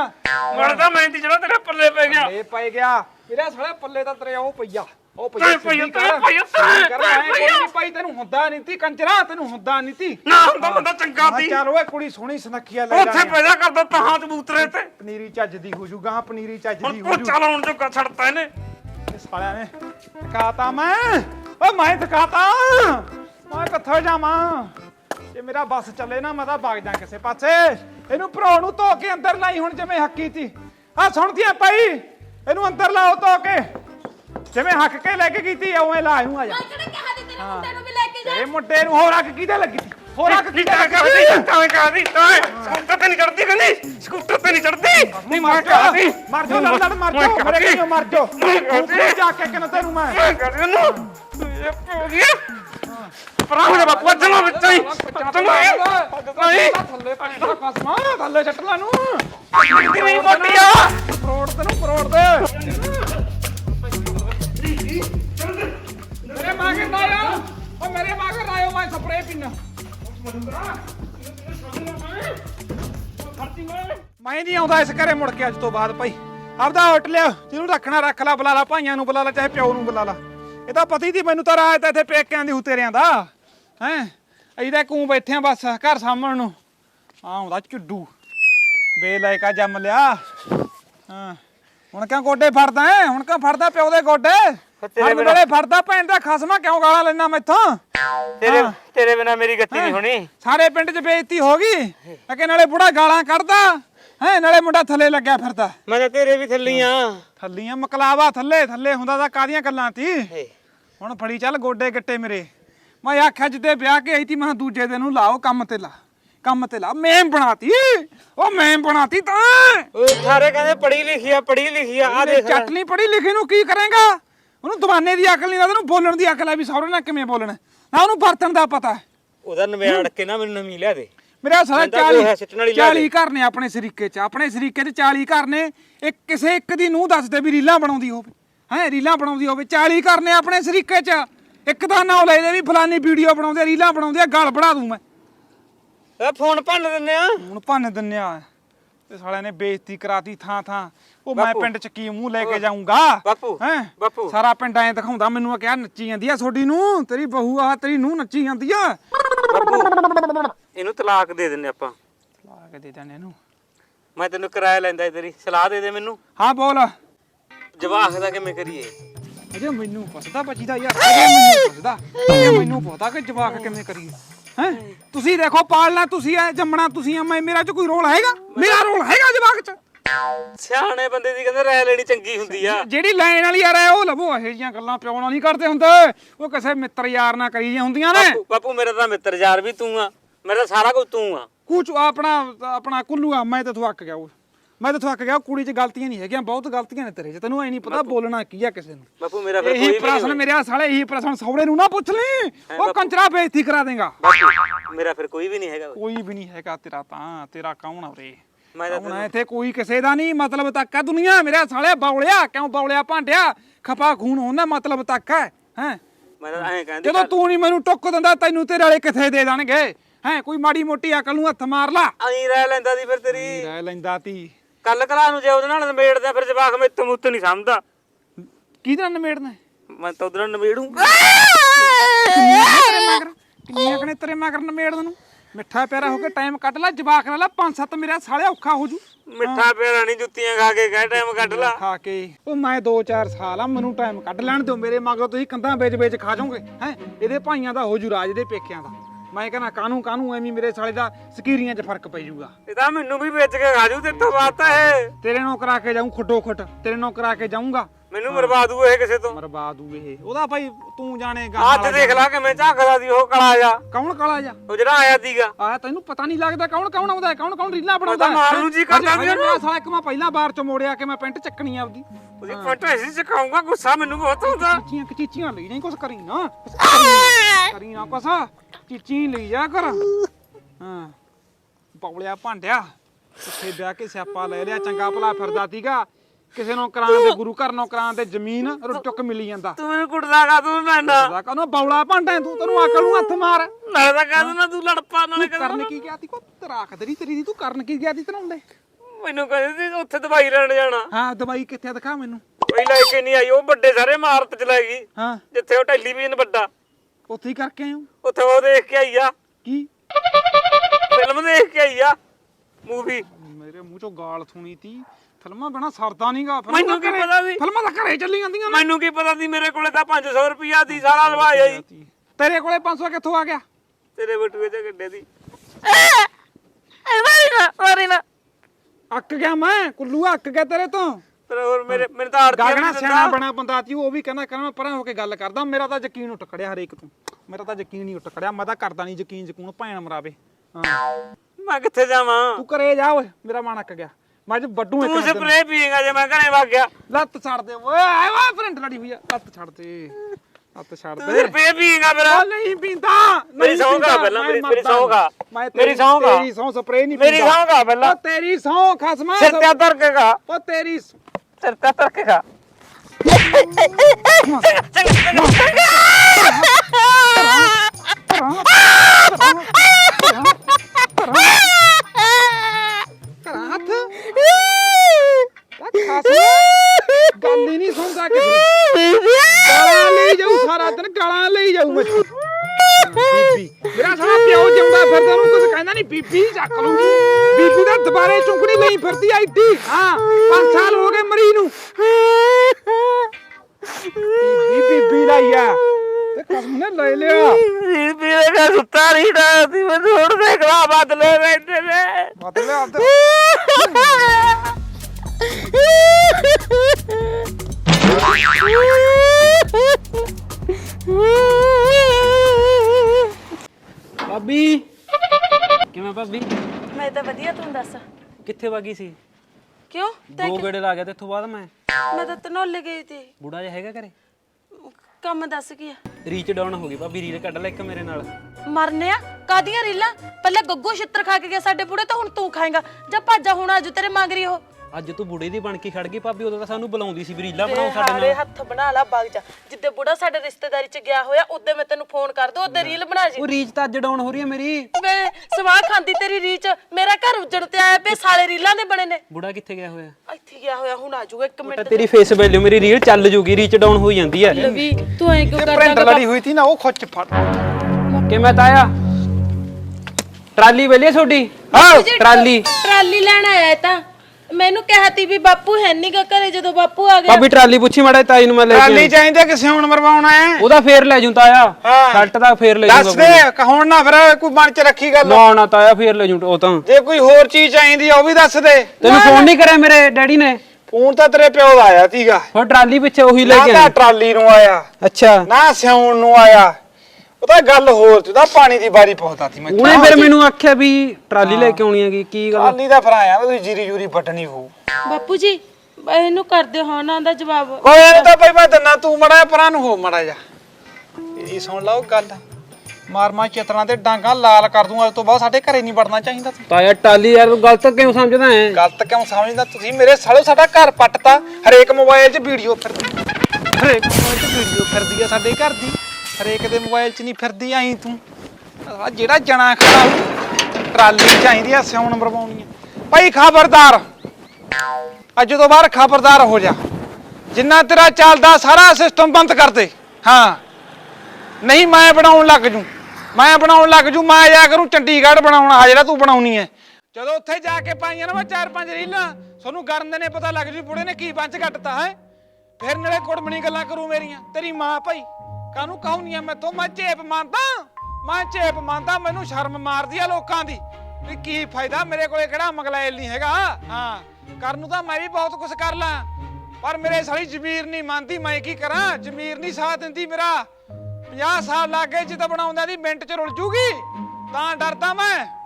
ਮਰਦਾ ਮੈਂ ਤੀ ਜਿਹੜਾ ਤੇਰੇ ਪੱਲੇ ਪੈ ਗਿਆ। ਇਹ ਪੈ ਗਿਆ। ਮੇਰਾ ਸਾਲਾ ਪੱਲੇ ਤਾਂ ਤੇਰੇ ਉਹ ਪਈਆ ਉਹ ਤੇਰੇ ਪਈਆ ਤੇਰੇ ਸਿੱਧੀ ਕਰ, ਕੋਈ। ਨਹੀਂ ਤੈਨੂੰ ਹੁੰਦਾ ਨਹੀਂ ਤੀ ਕੰਜਰਾ ਤੈਨੂੰ ਹੁੰਦਾ ਨਹੀਂ ਤੀ। ਨਾ ਹੁੰਦਾ ਬੰਦਾ ਚੰਗਾ ਸੀ ਚੱਲ ਓਏ ਕੁੜੀ ਸੋਹਣੀ ਸੁਨੱਖੀਆ ਲੈ ਉੱਥੇ ਲਾਂਗੇ। ਪੈਦਾ ਕਰਦਾ ਤਹਾਂ ਕਬੂਤਰੇ ਤੇ। ਪਨੀਰੀ ਚੱਜ ਦੀ ਹੋ ਜੂਗਾ ਹਾਂ, ਪਨੀਰੀ ਚੱਜ ਹੁਣ ਦੀ ਹੋ ਉਹ ਜੂ। ਚਲਾਉਣ ਜੋਗਾ ਛੱਡਤਾ ਇਹਨੇ। ਇਹ ਸਾਲਿਆਂ ਨੇ ਥਕਾਤਾ ਮੈਂ। ਓ ਮੈਂ ਥਕਾਤਾ ਮੈਂ ਕਿੱਥੇ ਜਾਵਾਂ। ਜੇ ਮੇਰਾ ਬੱਸ ਚੱਲੇ ਨਾ ਮੈਂ ਤਾਂ ਭੱਗ ਜਾ ਕਿਸੇ ਪਾਸੇ। ਇਹਨੂੰ ਭਰਾ ਨੂੰ ਧੋ ਕੇ ਅੰਦਰ ਲਾਈ ਹੁਣ ਜਿਵੇਂ ਹੱਕੀ ਤੀ। ਆ ਸੁਣਦੀਆਂ ਭਾਈ ਇਹਨੂੰ ਅੰਦਰ ਲਾਓ ਧੋ ਕੇ। ਜਿਵੇਂ ਹੱਕ ਕੇ ਲੈ ਕੇ ਕੀਤੀ ਉਵੇਂ ਲਾ ਇਹਨੂੰ ਆ ਜਾ। ਕਿਹੜੇ ਕਿਹਾ ਦੀ ਤੇਰੇ ਮੁੰਡੇ ਨੂੰ ਵੀ ਲੈ ਕੇ ਜਾ? ਤੇਰੇ ਮੁੰਡੇ ਨੂੰ ਹੋਰ ਹੱਕ ਕਿਹਦੇ ਲੱਗੀ ਤੀ? ਹੋਰ ਹੱਕ ਕਿਹਦੇ ਤਾਂ ਲੱਗੀ ਕਰਦੀ ਤੀ? ਤਾਂ ਕਰਦੀ ਤਾਂ ਸਕੂਟਰ ਤੇ ਨਹੀਂ ਚੜਦੀ ਕਹਿੰਦੀ ਸਕੂਟਰ ਤੇ ਨਹੀਂ ਚੜਦੀ ਨਹੀਂ ਮਰ ਜਾ। ਮਰ ਜਾ ਲੜ ਲੜ ਮਰ ਜਾ ਮੇਰੇ ਕੋਲ ਮਰ ਜਾ। ਮੈਂ ਕਰਦੀ। ਜਾ ਕੇ ਕਿਨ ਤੈਨੂੰ ਮੈਂ ਕਰਦੀ। ਉਹਨੂੰ ਇਹ ਹੋ ਗਿਆ ਪਰਾਂ ਹੋ ਜਾ ਬਾਪੂ ਚਲੋ ਵਿੱਚੋਂ ਹੀ। ਚਲੋ ਨਹੀਂ ਥੱਲੇ ਪੈਂਦਾ ਕਸਮਾ ਥੱਲੇ ਛੱਟ ਲਾ ਨੂੰ ਕਿੰਨੀ ਮੋਟੀ ਆ। ਫਰੋੜ ਤੈਨੂੰ ਫਰੋੜ ਦੇ ਮੇਰੇ ਮਾਗਰ ਨਾ ਆਇਓ ਓ ਮੇਰੇ ਮਾਗਰ ਨਾ ਆਇਓ ਮੈਂ ਸਪਰੇ ਪੀਣਾ ਮੈਂ ਨਹੀਂ ਆਉਂਦਾ ਇਸ ਘਰੇ ਮੁੜ ਕੇ ਅੱਜ ਤੋਂ ਬਾਅਦ ਭਾਈ। ਆਪਦਾ ਹੋਟ ਲਿਆ ਜਿਹਨੂੰ ਰੱਖਣਾ ਰੱਖ ਲਾ ਬੁਲਾ ਲਾ ਭਾਈਆਂ ਨੂੰ ਬੁਲਾ ਲਾ ਚਾਹੇ ਪਿਓ ਨੂੰ ਬੁਲਾ ਲਾ। ਇਹ ਤਾਂ ਪਤੀ ਦੀ ਮੈਨੂੰ ਤਾਂ ਰਾਜ ਤਾਂ ਇੱਥੇ ਪੇਕਿਆਂ ਦੀ ਹੂ ਤੇਰਿਆਂ ਦਾ। ਹੈ? ਇਹਦਾ ਕੂੰ ਬੈਠੇ ਆ ਬਸ ਘਰ ਸਾਹਮਣ ਨੂੰ। ਆ ਆਉਂਦਾ ਝੁੱਡੂ। ਬੇਲਾਇਕਾ ਜੰਮ ਲਿਆ। ਹਾਂ। ਹੁਣ ਕਿਉਂ ਗੋਡੇ ਫੜਦਾ ਹੈ? ਹੁਣ ਕਿਉਂ ਫੜਦਾ ਪਿਓ ਦੇ ਗੋਡੇ? ਤੇਰੇ ਵੇਲੇ ਫੜਦਾ ਭੈਣ ਦਾ ਖਸਮਾ ਕਿਉਂ ਗਾਲਾਂ ਲੈਣਾ ਮੈਥੋਂ ਤੇਰੇ। ਤੇਰੇ ਬਿਨਾ ਮੇਰੀ ਗੱਤੀ ਨਹੀਂ ਹੋਣੀ। ਸਾਰੇ ਪਿੰਡ 'ਚ ਬੇਇੱਜ਼ਤੀ ਹੋ ਗਈ। ਅਕੇ ਨਾਲੇ ਬੁੜਾ ਗਾਲਾਂ ਕੱਢਦਾ। ਹੈ? ਨਾਲੇ ਮੁੰਡਾ ਥੱਲੇ ਲੱਗਿਆ ਫਿਰਦਾ। ਮੈਂ ਤਾਂ ਤੇਰੇ ਵੀ ਥੱਲੀ ਆ। ਥੱਲੀਆਂ ਮਕਲਾਵਾ ਥੱਲੇ ਥੱਲੇ ਹੁੰਦਾ ਤਾਂ ਕਾਦੀਆਂ ਗੱਲਾਂ ਤੀ? ਹੁਣ ਫੜੀ ਚੱਲ ਗੋਡੇ ਗਿੱਟੇ ਮੇਰੇ। ਮੈਂ ਆਖਿਆ ਜਿੱਦੇ ਵਿਆਹ ਕੇ ਆਈ ਤੀ ਮੈਂ ਦੂਜੇ ਦਿਨ ਨੂੰ ਲਾਓ ਕੰਮ ਤੇ ਲਾ ਕੰਮ ਤੇ ਲਾ। ਮੈਂ ਬਣਾਤੀ ਉਹ ਮੈਂ ਬਣਾਤੀ ਤਾਂ। ਉਹ ਸਾਰੇ ਕਹਿੰਦੇ ਪੜ੍ਹੀ ਲਿਖੀ ਆ ਪੜ੍ਹੀ ਲਿਖੀ ਆ ਆ ਇਹਨੇ ਚਟਨੀ ਪੜੀ ਲਿਖੀ ਨੂੰ ਕੀ ਕਰੇਗਾ? ਉਹਨੂੰ ਦਵਾਨੇ ਦੀ ਅਕਲ ਨਹੀਂ ਨਾ ਤੈਨੂੰ ਬੋਲਣ ਦੀ ਅਕਲ ਹੈ ਵੀ ਸਹੁਰੇ ਨਾਲ ਕਿਵੇਂ ਬੋਲਣਾ? ਨਾ ਉਹਨੂੰ ਵਰਤਣ ਦਾ ਪਤਾ। ਹੈ ਉਹਦਾ ਨਵੇੜ ਕੇ ਨਾ ਮੈਨੂੰ ਨਵੀਂ ਲਿਆ ਦੇ। ਮੇਰਾ ਸਾਲਾ ਮੈਂ ਤਾਂ ਗੋਹਾ ਸਿੱਟਣ ਵਾਲੀ 40 ਲਿਆ ਦੇ। 40 ਘਰ ਨੇ ਆਪਣੇ ਸਰੀਕੇ 'ਚ ਆਪਣੇ ਸਰੀਕੇ 'ਚ 40 ਘਰ ਨੇ। ਇੱਕ ਕਿਸੇ ਇੱਕ ਦੀ ਨੂੰ ਦੱਸ ਦੇ ਵੀ ਰੀਲਾਂ ਬਣਾਉਂਦੀ ਹੋਵੇ। ਹੈ ਰੀਲਾਂ ਬਣਾਉਂਦੀ ਹੋਵੇ 40 ਘਰ ਨੇ ਆਪਣੇ ਸਰੀਕੇ 'ਚ। ਇੱਕ ਦਾ ਨਾਂ ਲੈ ਦੇ ਵੀ ਫਲਾਨੀ ਵੀਡੀਓ ਬਣਾਉਂਦੇ ਰੀਲਾਂ ਬਣਾਉਂਦੇ ਆ ਗਲ ਬੜਾ ਦੂੰ ਮੈਂ। ਇਹ ਫੋਨ ਭੰਨ ਦਿੰਨੇ ਆ? ਹੁਣ ਭੰਨ ਦਿੰਨੇ ਆ। ਤੇ ਸਾਲਿਆਂ ਨੇ ਬੇਇੱਜ਼ਤੀ ਕਰਾਤੀ ਥਾਂ ਥਾਂ। ਉਹ ਮੈਂ ਬਾਪੂ। ਪਿੰਡ 'ਚ ਕੀ ਮੂੰਹ ਲੈ ਕੇ ਜਾਊਂਗਾ? ਬਾਪੂ, ਹੈਂ? ਬਾਪੂ। ਸਾਰਾ ਪਿੰਡ ਐਂ ਦਿਖਾਉਂਦਾ ਮੈਨੂੰ ਆ ਕਿਹਾ ਨੱਚੀ ਜਾਂਦੀ ਆ ਤੁਹਾਡੀ ਨੂੰ ਤੇਰੀ ਬਹੂ ਆ ਤੇਰੀ ਨੂੰ ਨੱਚੀ ਜਾਂਦੀ ਆ। ਇਹਨੂੰ ਤਲਾਕ ਦੇ ਦਿੰਨੇ ਆਪਾਂ। ਲਾ ਕੇ ਦੇ ਦੇਣੇ ਇਹਨੂੰ। ਮੈਂ ਤੈਨੂੰ ਕਿਰਾਇਆ ਲੈਂਦਾ ਏ ਤੇਰੀ ਸਲਾਹ ਦੇ ਦੇ ਮੈਨੂੰ। ਹਾਂ ਬੋਲ। ਜਵਾਕ ਦਾ ਕਿਵੇਂ ਕਰੀਏ? ਅਜੇ ਮੈਨੂੰ ਪੁੱਛਦਾ ਬਚੀਦਾ ਯਾਰ ਅਜੇ ਮੈਨੂੰ ਪੁੱਛਦਾ। ਅਜੇ ਮੈਨੂੰ ਪਤਾ ਕਿ ਜਵਾਕ ਕਿਵੇਂ ਕਰੀਏ। ਹੈ? ਤੁਸੀਂ ਦੇਖੋ ਪਾਲਣਾ ਤੁਸੀਂ ਐ ਜੰਮਣਾ ਤੁਸੀਂ ਆ ਮੈਂ ਮੇਰਾ ਚ ਕੋਈ ਰੋਲ ਹੈਗਾ? ਮੇਰਾ ਰੋਲ ਹੈਗਾ ਜਵਾਕ ਚ? ਸਿਆਣੇ ਬੰਦੇ ਦੀ ਕਹਿੰਦੇ ਰਹਿ ਲੈਣੀ ਚੰਗੀ ਹੁੰਦੀ ਆ। ਜਿਹੜੀ ਲਾਈਨ ਵਾਲੀ ਯਾਰ ਹੈ ਉਹ ਲਵੋ ਇਹੋ ਜੀਆਂ ਗੱਲਾਂ ਪਿਓ ਨਾਲ ਨਹੀਂ ਕਰਦੇ ਹੁੰਦੇ। ਉਹ ਕਿਸੇ ਮਿੱਤਰ ਯਾਰ ਨਾਲ ਕਰੀ ਜਾਂ ਹੁੰਦੀਆਂ ਨੇ। ਬਾਪੂ ਬਾਪੂ ਮੇਰਾ ਤਾਂ ਮਿੱਤਰ ਯਾਰ ਵੀ ਤੂੰ ਆ। ਮੇਰਾ ਸਾਰਾ ਕੁਝ ਤੂੰ ਆ। ਕੁਝ ਆਪਣਾ ਆਪਣਾ ਕੁੱਲੂ ਆ ਮੈਂ ਤਾਂ ਥੱਕ ਗਿਆ ਉਹ। ਮੈਂ ਤਾਂ ਥੱਕ ਗਿਆ ਕੁੜੀ ਚ ਗਲਤੀਆਂ ਨਹੀਂ ਹੈਗੀਆਂ ਬਹੁਤ ਗਲਤੀਆਂ ਨੇ ਤੇਰੇ ਚ। ਤੈਨੂੰ ਐ ਨਹੀਂ ਪਤਾ ਬੋਲਣਾ ਕੀ ਆ ਕਿਸੇ ਨੂੰ। ਬਾਪੂ ਮੇਰਾ ਫਿਰ ਕੋਈ ਵੀ ਪ੍ਰਸ਼ਨ ਨਹੀਂ ਮੇਰੇ ਸਾਲੇ ਇਹੀ ਪ੍ਰਸ਼ਨ ਸੌੜੇ ਨੂੰ ਨਾ ਪੁੱਛ ਲਈ ਉਹ ਕੰਚਰਾ ਬੇਇੱਜ਼ਤੀ ਕਰਾ ਦੇਗਾ। ਬਾਪੂ ਮੇਰਾ ਫਿਰ ਕੋਈ ਵੀ ਨਹੀਂ ਹੈਗਾ। ਕੋਈ ਵੀ ਨਹੀਂ ਹੈਗਾ ਤੇਰਾ ਤਾਂ। ਤੇਰਾ ਕੌਣ ਆ ਉਰੇ? ਮੈਂ ਤਾਂ ਆ ਇੱਥੇ? ਕੋਈ ਕਿਸੇ ਦਾ ਨਹੀਂ। ਮਤਲਬ ਤੱਕ ਆ ਦੁਨੀਆ। ਮੇਰੇ ਸਾਲੇ ਬੌਲਿਆ। ਕਿਉਂ ਬੌਲਿਆ ਭਾਂਡਿਆ? ਖਪਾ ਖੂਨ ਹੋਣਾ ਮਤਲਬ ਤੱਕ ਹੈ ਹੈ? ਮੈਂ ਤਾਂ ਐਂ ਕਹਿੰਦੀ ਜਦੋਂ ਤੂੰ ਨਹੀਂ ਮੈਨੂੰ ਟੁੱਕ ਦਿੰਦਾ ਤੈਨੂੰ ਤੇਰੇ ਵਾਲੇ ਕਿੱਥੇ ਦੇ ਦੇਣਗੇ? ਹੈ? ਕੋਈ ਮਾੜੀ ਮੋਟੀ ਅਕਲ ਨੂੰ ਹੱਥ ਮਾਰ ਲਾ। ਐਂ ਰਹਿ ਲੈਂਦਾ ਸੀ ਫਿਰ ਤੇਰੀ। ਰਹਿ ਲੈਂਦਾ ਤੀ। ਕੱਲ ਕਲਾ ਨੂੰ ਜੇ ਉਹਦੇ ਨਾਲ ਨਵੇੜਦਾ ਫਿਰ ਜਵਾਕ ਮੈਂ ਤਮੁੱਤ ਨਹੀਂ ਸਮਝਦਾ ਕਿਹਦੇ ਨਾਲ ਨਿਮੇੜਨਾ ਮੈਂ ਤਾਂ ਉਹਦੇ ਨਾਲ ਨਵੇੜੂ ਤੇਰੇ ਮਗਰ ਕਿੰਨੀਆਂ ਕਨੇ ਤੇਰੇ ਮਗਰ ਨਿਮੇੜਨ ਨੂੰ? ਮਿੱਠਾ ਪਿਆਰਾ ਹੋ ਕੇ ਟਾਈਮ ਕੱਢ ਲੈ ਜਵਾਕ ਨਾਲ ਪੰਜ ਸੱਤ ਮੇਰਾ ਸਾਲੇ ਔਖਾ ਹੋ ਜੂ। ਮਿੱਠਾ ਪਿਆਰਾ ਨਹੀਂ ਜੁੱਤੀਆਂ ਖਾ ਕੇ ਕਹਿ ਟਾਈਮ ਕੱਢ ਲਾ। ਖਾ ਕੇ। ਉਹ ਮੈਂ 2-4 ਸਾਲ ਆ ਮੈਨੂੰ ਟਾਈਮ ਕੱਢ ਲੈਣ ਦਿਓ ਮੇਰੇ ਮਗਰੋਂ ਤੁਸੀਂ ਕੰਧਾਂ ਵੇਚ ਵੇਚ ਖਾ ਜਾਓਗੇ ਹੈ? ਇਹਦੇ ਭਾਈਆਂ ਦਾ ਹੋ ਜੂ ਰਾਜ ਦੇ ਪੇਕਿਆਂ ਦਾ। ਮੈਂ ਕਹਿੰਦਾ ਕਾਨੂੰ ਕਾਨੂੰ ਐਵੇਂ ਮੇਰੇ ਸਾਲੇ ਦਾ ਸਕੀਰੀਆਂ 'ਚ ਫ਼ਰਕ ਪੈ ਜਾਊਗਾ। ਇਹ ਤਾਂ ਮੈਨੂੰ ਵੀ ਵੇਚ ਕੇ ਖਾਜੂ ਤੇ ਤੋਂ ਬਾਤ ਹੈ ਤੇਰੇ ਨਾਲ ਕਰਾ ਕੇ ਜਾਊਂ ਖੁੱਡੋ ਖੁੱਟ ਤੇਰੇ ਨਾਲ ਕਰਾ ਕੇ ਜਾਊਂਗਾ। ਮੈਨੂੰ ਮਰਵਾ ਦੂ ਇਹ ਕਿਸੇ ਤੋਂ। ਮਰਵਾ ਦੂ ਇਹ। ਉਹਦਾ ਭਾਈ ਤੂੰ ਜਾਣੇਗਾ ਅੱਜ ਦੇਖ ਲਾ ਕਿਵੇਂ ਝਾਕਦਾ ਦੀ ਉਹ ਕਲਾ ਜਾ ਕੌਣ ਕਾਲਾ ਜਾ ਉਹ ਜਿਹੜਾ ਆਇਆ ਸੀਗਾ। ਆ ਤੈਨੂੰ ਪਤਾ ਨਹੀਂ ਲੱਗਦਾ ਕੌਣ ਕੌਣ ਆਉਂਦਾ ਹੈ, ਕੌਣ ਕੌਣ ਰੀਲਾਂ ਬਣਾਉਂਦਾ ਤਾਂ ਮਾਰਨ ਨੂੰ ਜੀ ਕਰਦਾ ਸੀ ਉਹਨੂੰ। ਮੇਰਾ ਸਾਲਾ ਇੱਕ ਮੈਂ ਪਹਿਲਾਂ ਬਾਰ ਚ ਮੋੜਿਆ ਕਿ ਮੈਂ ਪੈਂਟ ਚੱਕਣੀ ਆ ਆਪਦੀ ਉਹਦੀ ਫੋਟੋ ਐਸੀ ਚਕਾਉਂਗਾ ਗੁੱਸਾ ਮੈਨੂੰ ਬਹੁਤ ਹੁੰਦਾ ਚੀਚੀਆਂ ਕਚੀਚੀਆਂ ਲਈ ਨਹੀਂ ਕੁਛ ਕਰੀ ਨਾ। ਕਰੀ ਨਾ ਕੁਛ। ਚੀਚੀ ਲਈ ਜਾ ਕਰ। ਹਾਂ। ਬੌਲਿਆ ਭਾਂਡਿਆ। ਉੱਥੇ ਵਿਆਹ ਕੇ ਸਿਆਪਾ ਲੈ ਲਿਆ। ਚੰਗਾ ਭਲਾ ਫਿਰਦਾ ਸੀਗਾ। ਕਿਸੇ ਨੂੰ ਕਰਾਂ ਦੇ ਗੁਰੂ ਘਰ ਨੂੰ ਕਰਾਂ ਤੇ ਜ਼ਮੀਨ ਰੁੱਟੁੱਕ ਮਿਲੀ ਜਾਂਦਾ। ਤੂੰ ਮੈਨੂੰ ਕੁੱਟਦਾ ਕਾ ਤੂੰ ਨਾ ਨਾ ਉਹਦਾ ਕਹਿੰਦਾ ਬੌਲਾ ਭਾਂਡਾ ਹੈ ਤੂੰ ਤੈਨੂੰ ਅਕਲ ਨੂੰ ਹੱਥ ਮਾਰ। ਨਾਲੇ ਤਾਂ ਕਹਿ ਨਾ ਤੂੰ ਲੜ ਪਾ ਨਾਲੇ ਤੂੰ ਕਰਨ ਕੀ ਗਿਆ ਤੀ ਕੋ ਤਰਾਖ ਤੇਰੀ ਤੇਰੀ ਦੀ ਤੂੰ ਕਰਨ ਕੀ ਗਿਆ ਤੀ ਤਨਾਉਂਦੇ ਮੈਨੂੰ ਕਹਿੰਦੇ ਸੀ ਉੱਥੇ ਦਵਾਈ ਲੈਣ ਜਾਣਾ। ਹਾਂ ਦਵਾਈ ਕਿੱਥੇ ਦਿਖਾ ਮੈਨੂੰ। ਕੋਈ ਲੈ ਕੇ ਨਹੀਂ ਆਈ ਉਹ ਵੱਡੇ ਸਾਰੇ ਇਮਾਰਤ ਚ ਲੈ ਗਈ। ਹਾਂ। ਜਿੱਥੇ ਉਹ ਟੈਲੀਵਿਜ਼ਨ ਵੱਡਾ। ਉੱਥੇ ਹੀ ਕਰਕੇ ਆਇਓ ਉੱਥੇ ਉਹ ਦੇਖ ਕੇ ਆਈ ਆ। ਕੀ? ਫਿਲਮ ਦੇਖ ਕੇ ਆਈ ਆ। ਮੂਵੀ ਮੇਰੇ ਮੂੰਹ ਚੋਂ ਗਾਲ ਸੁਣੀ ਤੀ। ਫਿਲਮਾਂ ਬਣਾ ਸਰਦਾ ਨਹੀਂਗਾ ਮੈਨੂੰ ਕੀ ਪਤਾ ਸੀ? ਫਿਲਮਾਂ ਤਾਂ ਘਰੇ ਚੱਲੀ ਜਾਂਦੀਆਂ ਨੇ। ਮੈਨੂੰ ਕੀ ਪਤਾ ਸੀ ਮੇਰੇ ਕੋਲੇ ਤਾਂ 500 ਰੁਪਿਆ ਦੀ ਸਾਰਾ ਲਵਾਇਆ ਹੀ ਤੇਰੇ ਕੋਲੇ 500 ਕਿੱਥੋਂ ਆ ਗਿਆ? ਤੇਰੇ ਬਟੂਏ ਚ ਗੱਡੇ ਦੀ। ਮਾਰੀ ਨਾ ਮਾਰੀ ਨਾ। ਅੱਕ ਗਿਆ ਮੈਂ। ਕੁੱਲੂ ਅੱਕ ਗਿਆ ਤੇਰੇ ਤੋਂ। ਪਰ ਹੋਰ ਮੇਰੇ ਮੇਰੇ ਤਾਂ ਆੜਤੀ ਗਾਗਣਾ ਸਿਆਣਾ ਬਣਾ ਬੰਦਾ ਤੀ ਉਹ ਵੀ ਕਹਿੰਦਾ ਕਹਿੰਦਾ ਮੈਂ ਪਰਾਂ ਹੋ ਕੇ ਗੱਲ ਕਰਦਾ ਮੇਰਾ ਤਾਂ ਯਕੀਨ ਉੱਟ ਖੜਿਆ ਹਰੇਕ ਤੋਂ। ਮੇਰਾ ਤਾਂ ਯਕੀਨ ਹੀ ਉੱਟ ਖੜਿਆ ਮੈਂ ਤਾਂ ਕਰਦਾ ਨਹੀਂ ਯਕੀਨ ਯਕੂਨ ਭੈਣ ਮਰਾਵੇ। ਹਾਂ। ਮੈਂ ਕਿੱਥੇ ਜਾਵਾਂ? ਤੂੰ ਘਰੇ ਜਾ ਓਏ ਮੇਰਾ ਮਨ ਅੱਕ ਗਿਆ। ਮੈਂ ਅੱਜ ਵੱਡੂ ਇੱਕ ਤੂੰ ਦਿਨ। ਸਪਰੇ ਪੀਏਗਾ ਜੇ ਮੈਂ ਘਰੇ ਵਗ ਗਿਆ। ਲੱਤ ਛੱਡ ਦੇ ਓਏ ਆਏ ਵਾ ਫਰੈਂਡ ਲੜੀ ਹੋਈ ਆ। ਲੱਤ ਛੱਡ ਦੇ ਲੱਤ ਛੱਡ ਤੂੰ ਦੇ। ਰੁਪਏ ਪੀਏਗਾ ਫਿਰ ਉਹ ਨਹੀਂ ਪੀਂਦਾ। ਮੇਰੀ ਨਹੀਂ ਸਹੁੰ ਖਾ ਪੀਂਦਾ, ਪਹਿਲਾਂ, ਮੈਂ ਮੇਰੀ- ਮੇਰੀ ਮਰਦਾ ਸਹੁੰ ਖਾ। ਮੈਂ ਮੇਰੀ ਤੇਰੀ ਸਹੁੰ ਖਾ। ਤੇਰੀ ਸੌ ਸਪਰੇ ਨਹੀਂ ਮੇਰੀ ਸਹੁੰ ਖਾ ਪਹਿਲਾਂ। ਉਹ ਤੇਰੀ ਸੌ ਖਸਮਾ ਸਿਰ ਤੇ ਧਰ ਕੇ ਖਾ ਉਹ ਤੇਰੀ ਸ- ਸਿਰ ਤੇ ਧਰ ਖਾ ਕਰਾਂ ਹੱਥ ਗੱਲ ਹੀ ਨਹੀਂ ਸੁਣਦਾ ਕਿਸੇ ਗਾਲਾਂ ਲਈ ਜਾਊ ਸਾਰਾ ਦਿਨ, ਗਾਲਾਂ ਲਈ ਜਾਊ ਮੈਂ। ਬੀਬੀ ਚੱਕ ਲੂਗੀ ਬੀਬੀ ਦਾ ਦੁਬਾਰੇ ਚੁੰਕਣੀ ਲਈ ਫਿਰਦੀ ਆਈਡੀ ਹਾਂ 5 ਸਾਲ ਹੋ ਗਏ ਮਰੀ ਨੂੰ। ਬੀਬੀ ਬੀਬੀ ਲਾਈਆ ਤੇ ਕਸਮ ਨੇ ਲੈ ਲਿਆ। ਵੀਰ ਪੀਰੇ ਦਾ ਸੁੱਤਾ ਨਹੀਂ ਨਾ ਸੀ ਮੈਂ ਥੋੜ ਦੇਖਲਾ ਬਦਲੇ ਬੈਠੇ ਨੇ। ਬਦਲੇ ਆਪਦੇ ਭਾਬੀ। ਕਿਵੇਂ ਭਾਬੀ? ਮੈਂ ਤਾਂ ਵਧੀਆ ਤੂੰ ਦੱਸ? ਕਿੱਥੇ ਵਗੀ ਸੀ? ਕਿਉਂ? ਦੋ ਗੇੜੇ ਲਾ ਗਿਆ ਤੇ ਇੱਥੋਂ ਬਾਅਦ ਮੈਂ। ਮੈਂ ਤਾਂ ਤਨੌਲੇ ਗਈ ਤੀ। ਬੁੜਾ ਜਿਹਾ ਹੈਗਾ ਘਰੇ? ਕੰਮ ਦੱਸ ਕੀ ਆ? ਰੀਚ ਡਾਊਨ ਹੋ ਗਈ ਭਾਬੀ ਰੀਲ ਕੱਢ ਲੈ ਇੱਕ ਮੇਰੇ ਨਾਲ। ਮਰਨੇ ਆ? ਕਾਦੀਆਂ ਰੀਲਾਂ? ਪਹਿਲਾਂ ਗੱਗੂ ਛਿੱਤਰ ਖਾ ਕੇ ਗਿਆ ਸਾਡੇ ਬੁੜੇ ਤਾਂ ਹੁਣ ਤੂੰ ਖਾਏਗਾ। ਜਾਂ ਭਾਜਾ ਹੁਣ ਆਜੂ ਤੇਰੇ ਮੰਗਰੀ ਉਹ। ਅੱਜ ਤੂੰ ਬੁੜੇ ਦੀ ਬਣ ਕੇ ਖੜ ਗਈ ਭਾਬੀ ਉਦੋਂ ਤਾਂ ਸਾਨੂੰ ਬੁਲਾਉਂਦੀ ਸੀ ਵੀ ਰੀਲਾਂ ਬਣਾਓ ਸਾਡੇ ਹਾਰੇ ਨਾਲ। ਹੱਥ ਬਣਾ ਲਾ ਬਾਗ ਜਾ। ਜਿੱਦੇ ਬੁੜਾ ਸਾਡੇ ਰਿਸ਼ਤੇਦਾਰੀ ਚ ਗਿਆ ਹੋਇਆ ਉਦੋਂ ਮੈਂ ਤੈਨੂੰ ਫੋਨ ਕਰ ਦੋ ਉਦੋਂ ਰੀਲ ਬਣਾ ਜੀ। ਉਹ ਰੀਚ ਤਾਂ ਅੱਜ ਡਾਊਨ ਹੋ ਰਹੀ ਹੈ ਮੇਰੀ। ਮੈਂ ਸਵਾਹ ਖਾਂਦੀ ਤੇਰੀ ਰੀਚ ਮੇਰਾ ਘਰ ਉੱਜੜ ਤੇ ਆਇਆ ਪਏ ਸਾਲੇ ਰੀਲਾਂ ਦੇ ਬਣੇ ਨੇ। ਬੁੜਾ ਕਿੱਥੇ ਗਿਆ ਹੋਇਆ? ਇੱਥੇ ਗਿਆ ਹੋਇਆ ਹੁਣ ਆਜੂਗਾ ਇੱਕ ਤਾਂ ਮਿੰਟ ਤੇਰੀ ਫੇਸ ਵੈਲਿਊ ਮੇਰੀ ਰੀਲ ਚੱਲ ਜੂਗੀ ਰੀਚ ਡਾਊਨ ਹੋਈ ਜਾਂਦੀ ਹੈ। ਲਵੀ ਤੂੰ ਐ ਕਿਉਂ ਪ੍ਰਿੰਟ ਕਰਦਾ ਲੜੀ ਹੋਈ ਸੀ ਨਾ ਉਹ ਖੁੱਚ ਫੜ। ਕਿਵੇਂ ਤਾਇਆ ਟਰਾਲੀ ਵੇਲੇ ਛੋਡੀ ਟਰਾਲੀ। ਟਰਾਲੀ ਲੈਣ ਆਇਆ ਇਹ ਤਾਂ। ਮੈਨੂੰ ਕਿਹਾ ਤੀ ਵੀ ਬਾਪੂ ਹੈ ਨਹੀਂਗਾ ਘਰੇ ਜਦੋਂ ਬਾਪੂ ਆ ਗਿਆ। ਭਾਬੀ ਟਰਾਲੀ ਪੁੱਛੀ ਮਾੜਾ ਤਾਈ ਨੂੰ ਮੈਂ ਲੈ ਕੇ ਟਰਾਲੀ। ਚਾਹੀਦਾ ਕਿਸੇ ਹੁਣ ਮਰਵਾਉਣਾ ਹੈ? ਉਹਦਾ ਫੇਰ ਲੈ ਜੂ ਤਾਇਆ। ਹਾਂ। ਸੱਟ ਦਾ ਫੇਰ ਲੈ ਦੱਸ ਦੇ ਕਹੋਣ ਨਾ ਫਿਰ ਕੋਈ ਮਨ ਚ ਰੱਖੀ ਗੱਲ। ਨਾ ਨਾ ਤਾਇਆ ਫੇਰ ਲੈ ਜੂ ਉਹ ਤਾਂ। ਜੇ ਕੋਈ ਹੋਰ ਚੀਜ਼ ਚਾਹੀਦੀ ਆ ਉਹ ਵੀ ਦੱਸ ਦੇ। ਤੈਨੂੰ ਫੋਨ ਨਹੀਂ ਕਰਿਆ ਮੇਰੇ ਡੈਡੀ ਨੇ? ਫੋਨ ਤਾਂ ਤੇਰੇ ਪਿਓ ਦਾ ਆਇਆ ਸੀਗਾ। ਹੋਰ ਟਰਾਲੀ ਪਿੱਛੇ ਉਹੀ ਲੈ ਨਾ ਕੇ ਤਾਂ ਆਈ ਟਰਾਲੀ ਨੂੰ ਆਇਆ। ਅੱਛਾ। ਨਾ ਸਿਉਣ ਨੂੰ ਆਇਆ। ਉਹ ਤਾਂ ਗੱਲ ਹੋਰ ਤੂੰ ਤਾਂ ਪਾਣੀ ਦੀ ਬਾਰੀ ਪਹੁੰਚਦਾ ਸੀ ਮੈਂ ਉਹਨੇ ਫਿਰ ਮੈਨੂੰ ਆਖਿਆ ਵੀ ਟਰਾਲੀ ਲੈ ਕੇ ਆਉਣੀ ਹੈਗੀ ਕੀ ਗੱਲ? ਟਰਾਲੀ ਦਾ ਫਿਰ ਆਇਆ ਵੀ ਜੀਰੀ ਜੂਰੀ ਪਟਣੀ ਹੋਊ। ਬਾਪੂ ਜੀ ਇਹਨੂੰ ਕਰਦੇ ਹੋ ਨਾ ਦਾ ਜਵਾਬ। ਕੋਈ ਨਹੀਂ ਤਾਂ ਭਾਈ ਮੈਂ ਦੰਨਾ ਤੂੰ ਮੜਾ ਪਰਾਂ ਨੂੰ ਹੋ ਮੜਾ ਜਾ ਇਹ ਸੁਣ ਲਓ ਗੱਲ। ਮਾਰ ਮਾਰ ਚਿਤਰਾਂ ਤੇ ਡਾਂਗਾ ਲਾਲ ਕਰ ਦੂੰ ਅੱਜ ਤੋਂ ਬਾਅਦ ਸਾਡੇ ਘਰੇ ਨਹੀਂ ਵੜਨਾ ਚਾਹੀਦਾ ਤੂੰ। ਤਾਇਆ ਟਰਾਲੀ ਯਾਰ ਤੂੰ ਗਲਤ ਕਿਉਂ ਸਮਝਦਾ ਹੈ? ਗਲਤ ਕਿਉਂ ਸਮਝਦਾ? ਤੁਸੀਂ ਮੇਰੇ ਸਾਲੋ ਸਾਡਾ ਘਰ ਪੱਟਤਾ ਹਰੇਕ ਮੋਬਾਈਲ 'ਚ ਵੀਡੀਓ ਫਿਰਦੀ। ਹਰੇਕ ਮੋਬਾਈਲ 'ਚ ਵੀਡੀਓ ਫਿਰਦੀ ਆ ਸਾਡੇ ਘਰ ਦੀ। ਹਰੇਕ ਦੇ ਮੋਬਾਈਲ 'ਚ ਨਹੀਂ ਫਿਰਦੀ ਆਈ ਤੂੰ। ਆ ਜਿਹੜਾ ਜਣਾ ਖੜਾ ਹੋਊ, ਟਰਾਲੀ ਚਾਹੀਦੀ ਆ ਸਿਉਣ ਮਰਵਾਉਣੀ ਆ ਭਾਈ ਖਬਰਦਾਰ ਅੱਜ ਤੋਂ ਬਾਅਦ ਖਬਰਦਾਰ ਹੋ ਜਾ ਜਿੰਨਾ ਤੇਰਾ ਚੱਲਦਾ ਸਾਰਾ ਸਿਸਟਮ ਬੰਦ ਕਰ ਦੇ। ਹਾਂ। ਨਹੀਂ ਮੈਂ ਬਣਾਉਣ ਲੱਗ ਜੂ। ਮੈਂ ਬਣਾਉਣ ਲੱਗ ਜੂ ਮੈਂ ਜਾ ਕਰੂੰ ਚੰਡੀਗੜ੍ਹ ਬਣਾਉਣਾ ਆ ਜਿਹੜਾ ਤੂੰ ਬਣਾਉਣੀ ਐ। ਜਦੋਂ ਉੱਥੇ ਜਾ ਕੇ ਪਾਈਆਂ ਨਾ ਮੈਂ ਚਾਰ ਪੰਜ ਰੀਲਾਂ ਤੁਹਾਨੂੰ ਗਰਮ ਦੇ ਨੇ ਪਤਾ ਲੱਗ ਜੂ ਬੁੜੇ ਨੇ ਕੀ ਬੰਚ ਕੱਟਤਾ ਹੈ। ਫਿਰ ਨਾਲੇ ਕੁੜਮਣੀ ਗੱਲਾਂ ਕਰੂ ਮੇਰੀਆਂ ਤੇਰੀ ਮਾਂ ਭਾਈ। ਕਾਹਨੂੰ ਕਹੂੰਨੀਆਂ ਮੈਂ ਤੋਂ ਮੈਂ ਝੇਪ ਮੰਨਦਾ। ਮੈਂ ਝੇਪ ਮੰਨਦਾ ਮੈਨੂੰ ਸ਼ਰਮ ਮਾਰਦੀ ਆ ਲੋਕਾਂ ਦੀ। ਵੀ ਕੀ ਫਾਇਦਾ? ਮੇਰੇ ਕੋਲੇ ਕਿਹੜਾ ਮਗਲੈਲ ਨਹੀਂ ਹੈਗਾ। ਹਾਂ, ਕਰਨ ਨੂੰ ਤਾਂ ਮੈਂ ਵੀ ਬਹੁਤ ਕੁਝ ਕਰ ਲਾਂ। ਪਰ ਮੇਰੇ ਸਾਲੀ ਜ਼ਮੀਰ ਨਹੀਂ ਮੰਨਦੀ, ਮੈਂ ਕੀ ਕਰਾਂ? ਜ਼ਮੀਰ ਨਹੀਂ ਸਾਥ ਦਿੰਦੀ ਮੇਰਾ। 50 ਸਾਲ ਲੱਗ ਗਏ, ਜਿੱਦ ਬਣਾਉਂਦਾ ਦੀ ਮਿੰਟ ਚ ਰੁਲ ਜੂਗੀ। ਤਾਂ ਡਰਦਾ ਮੈਂ।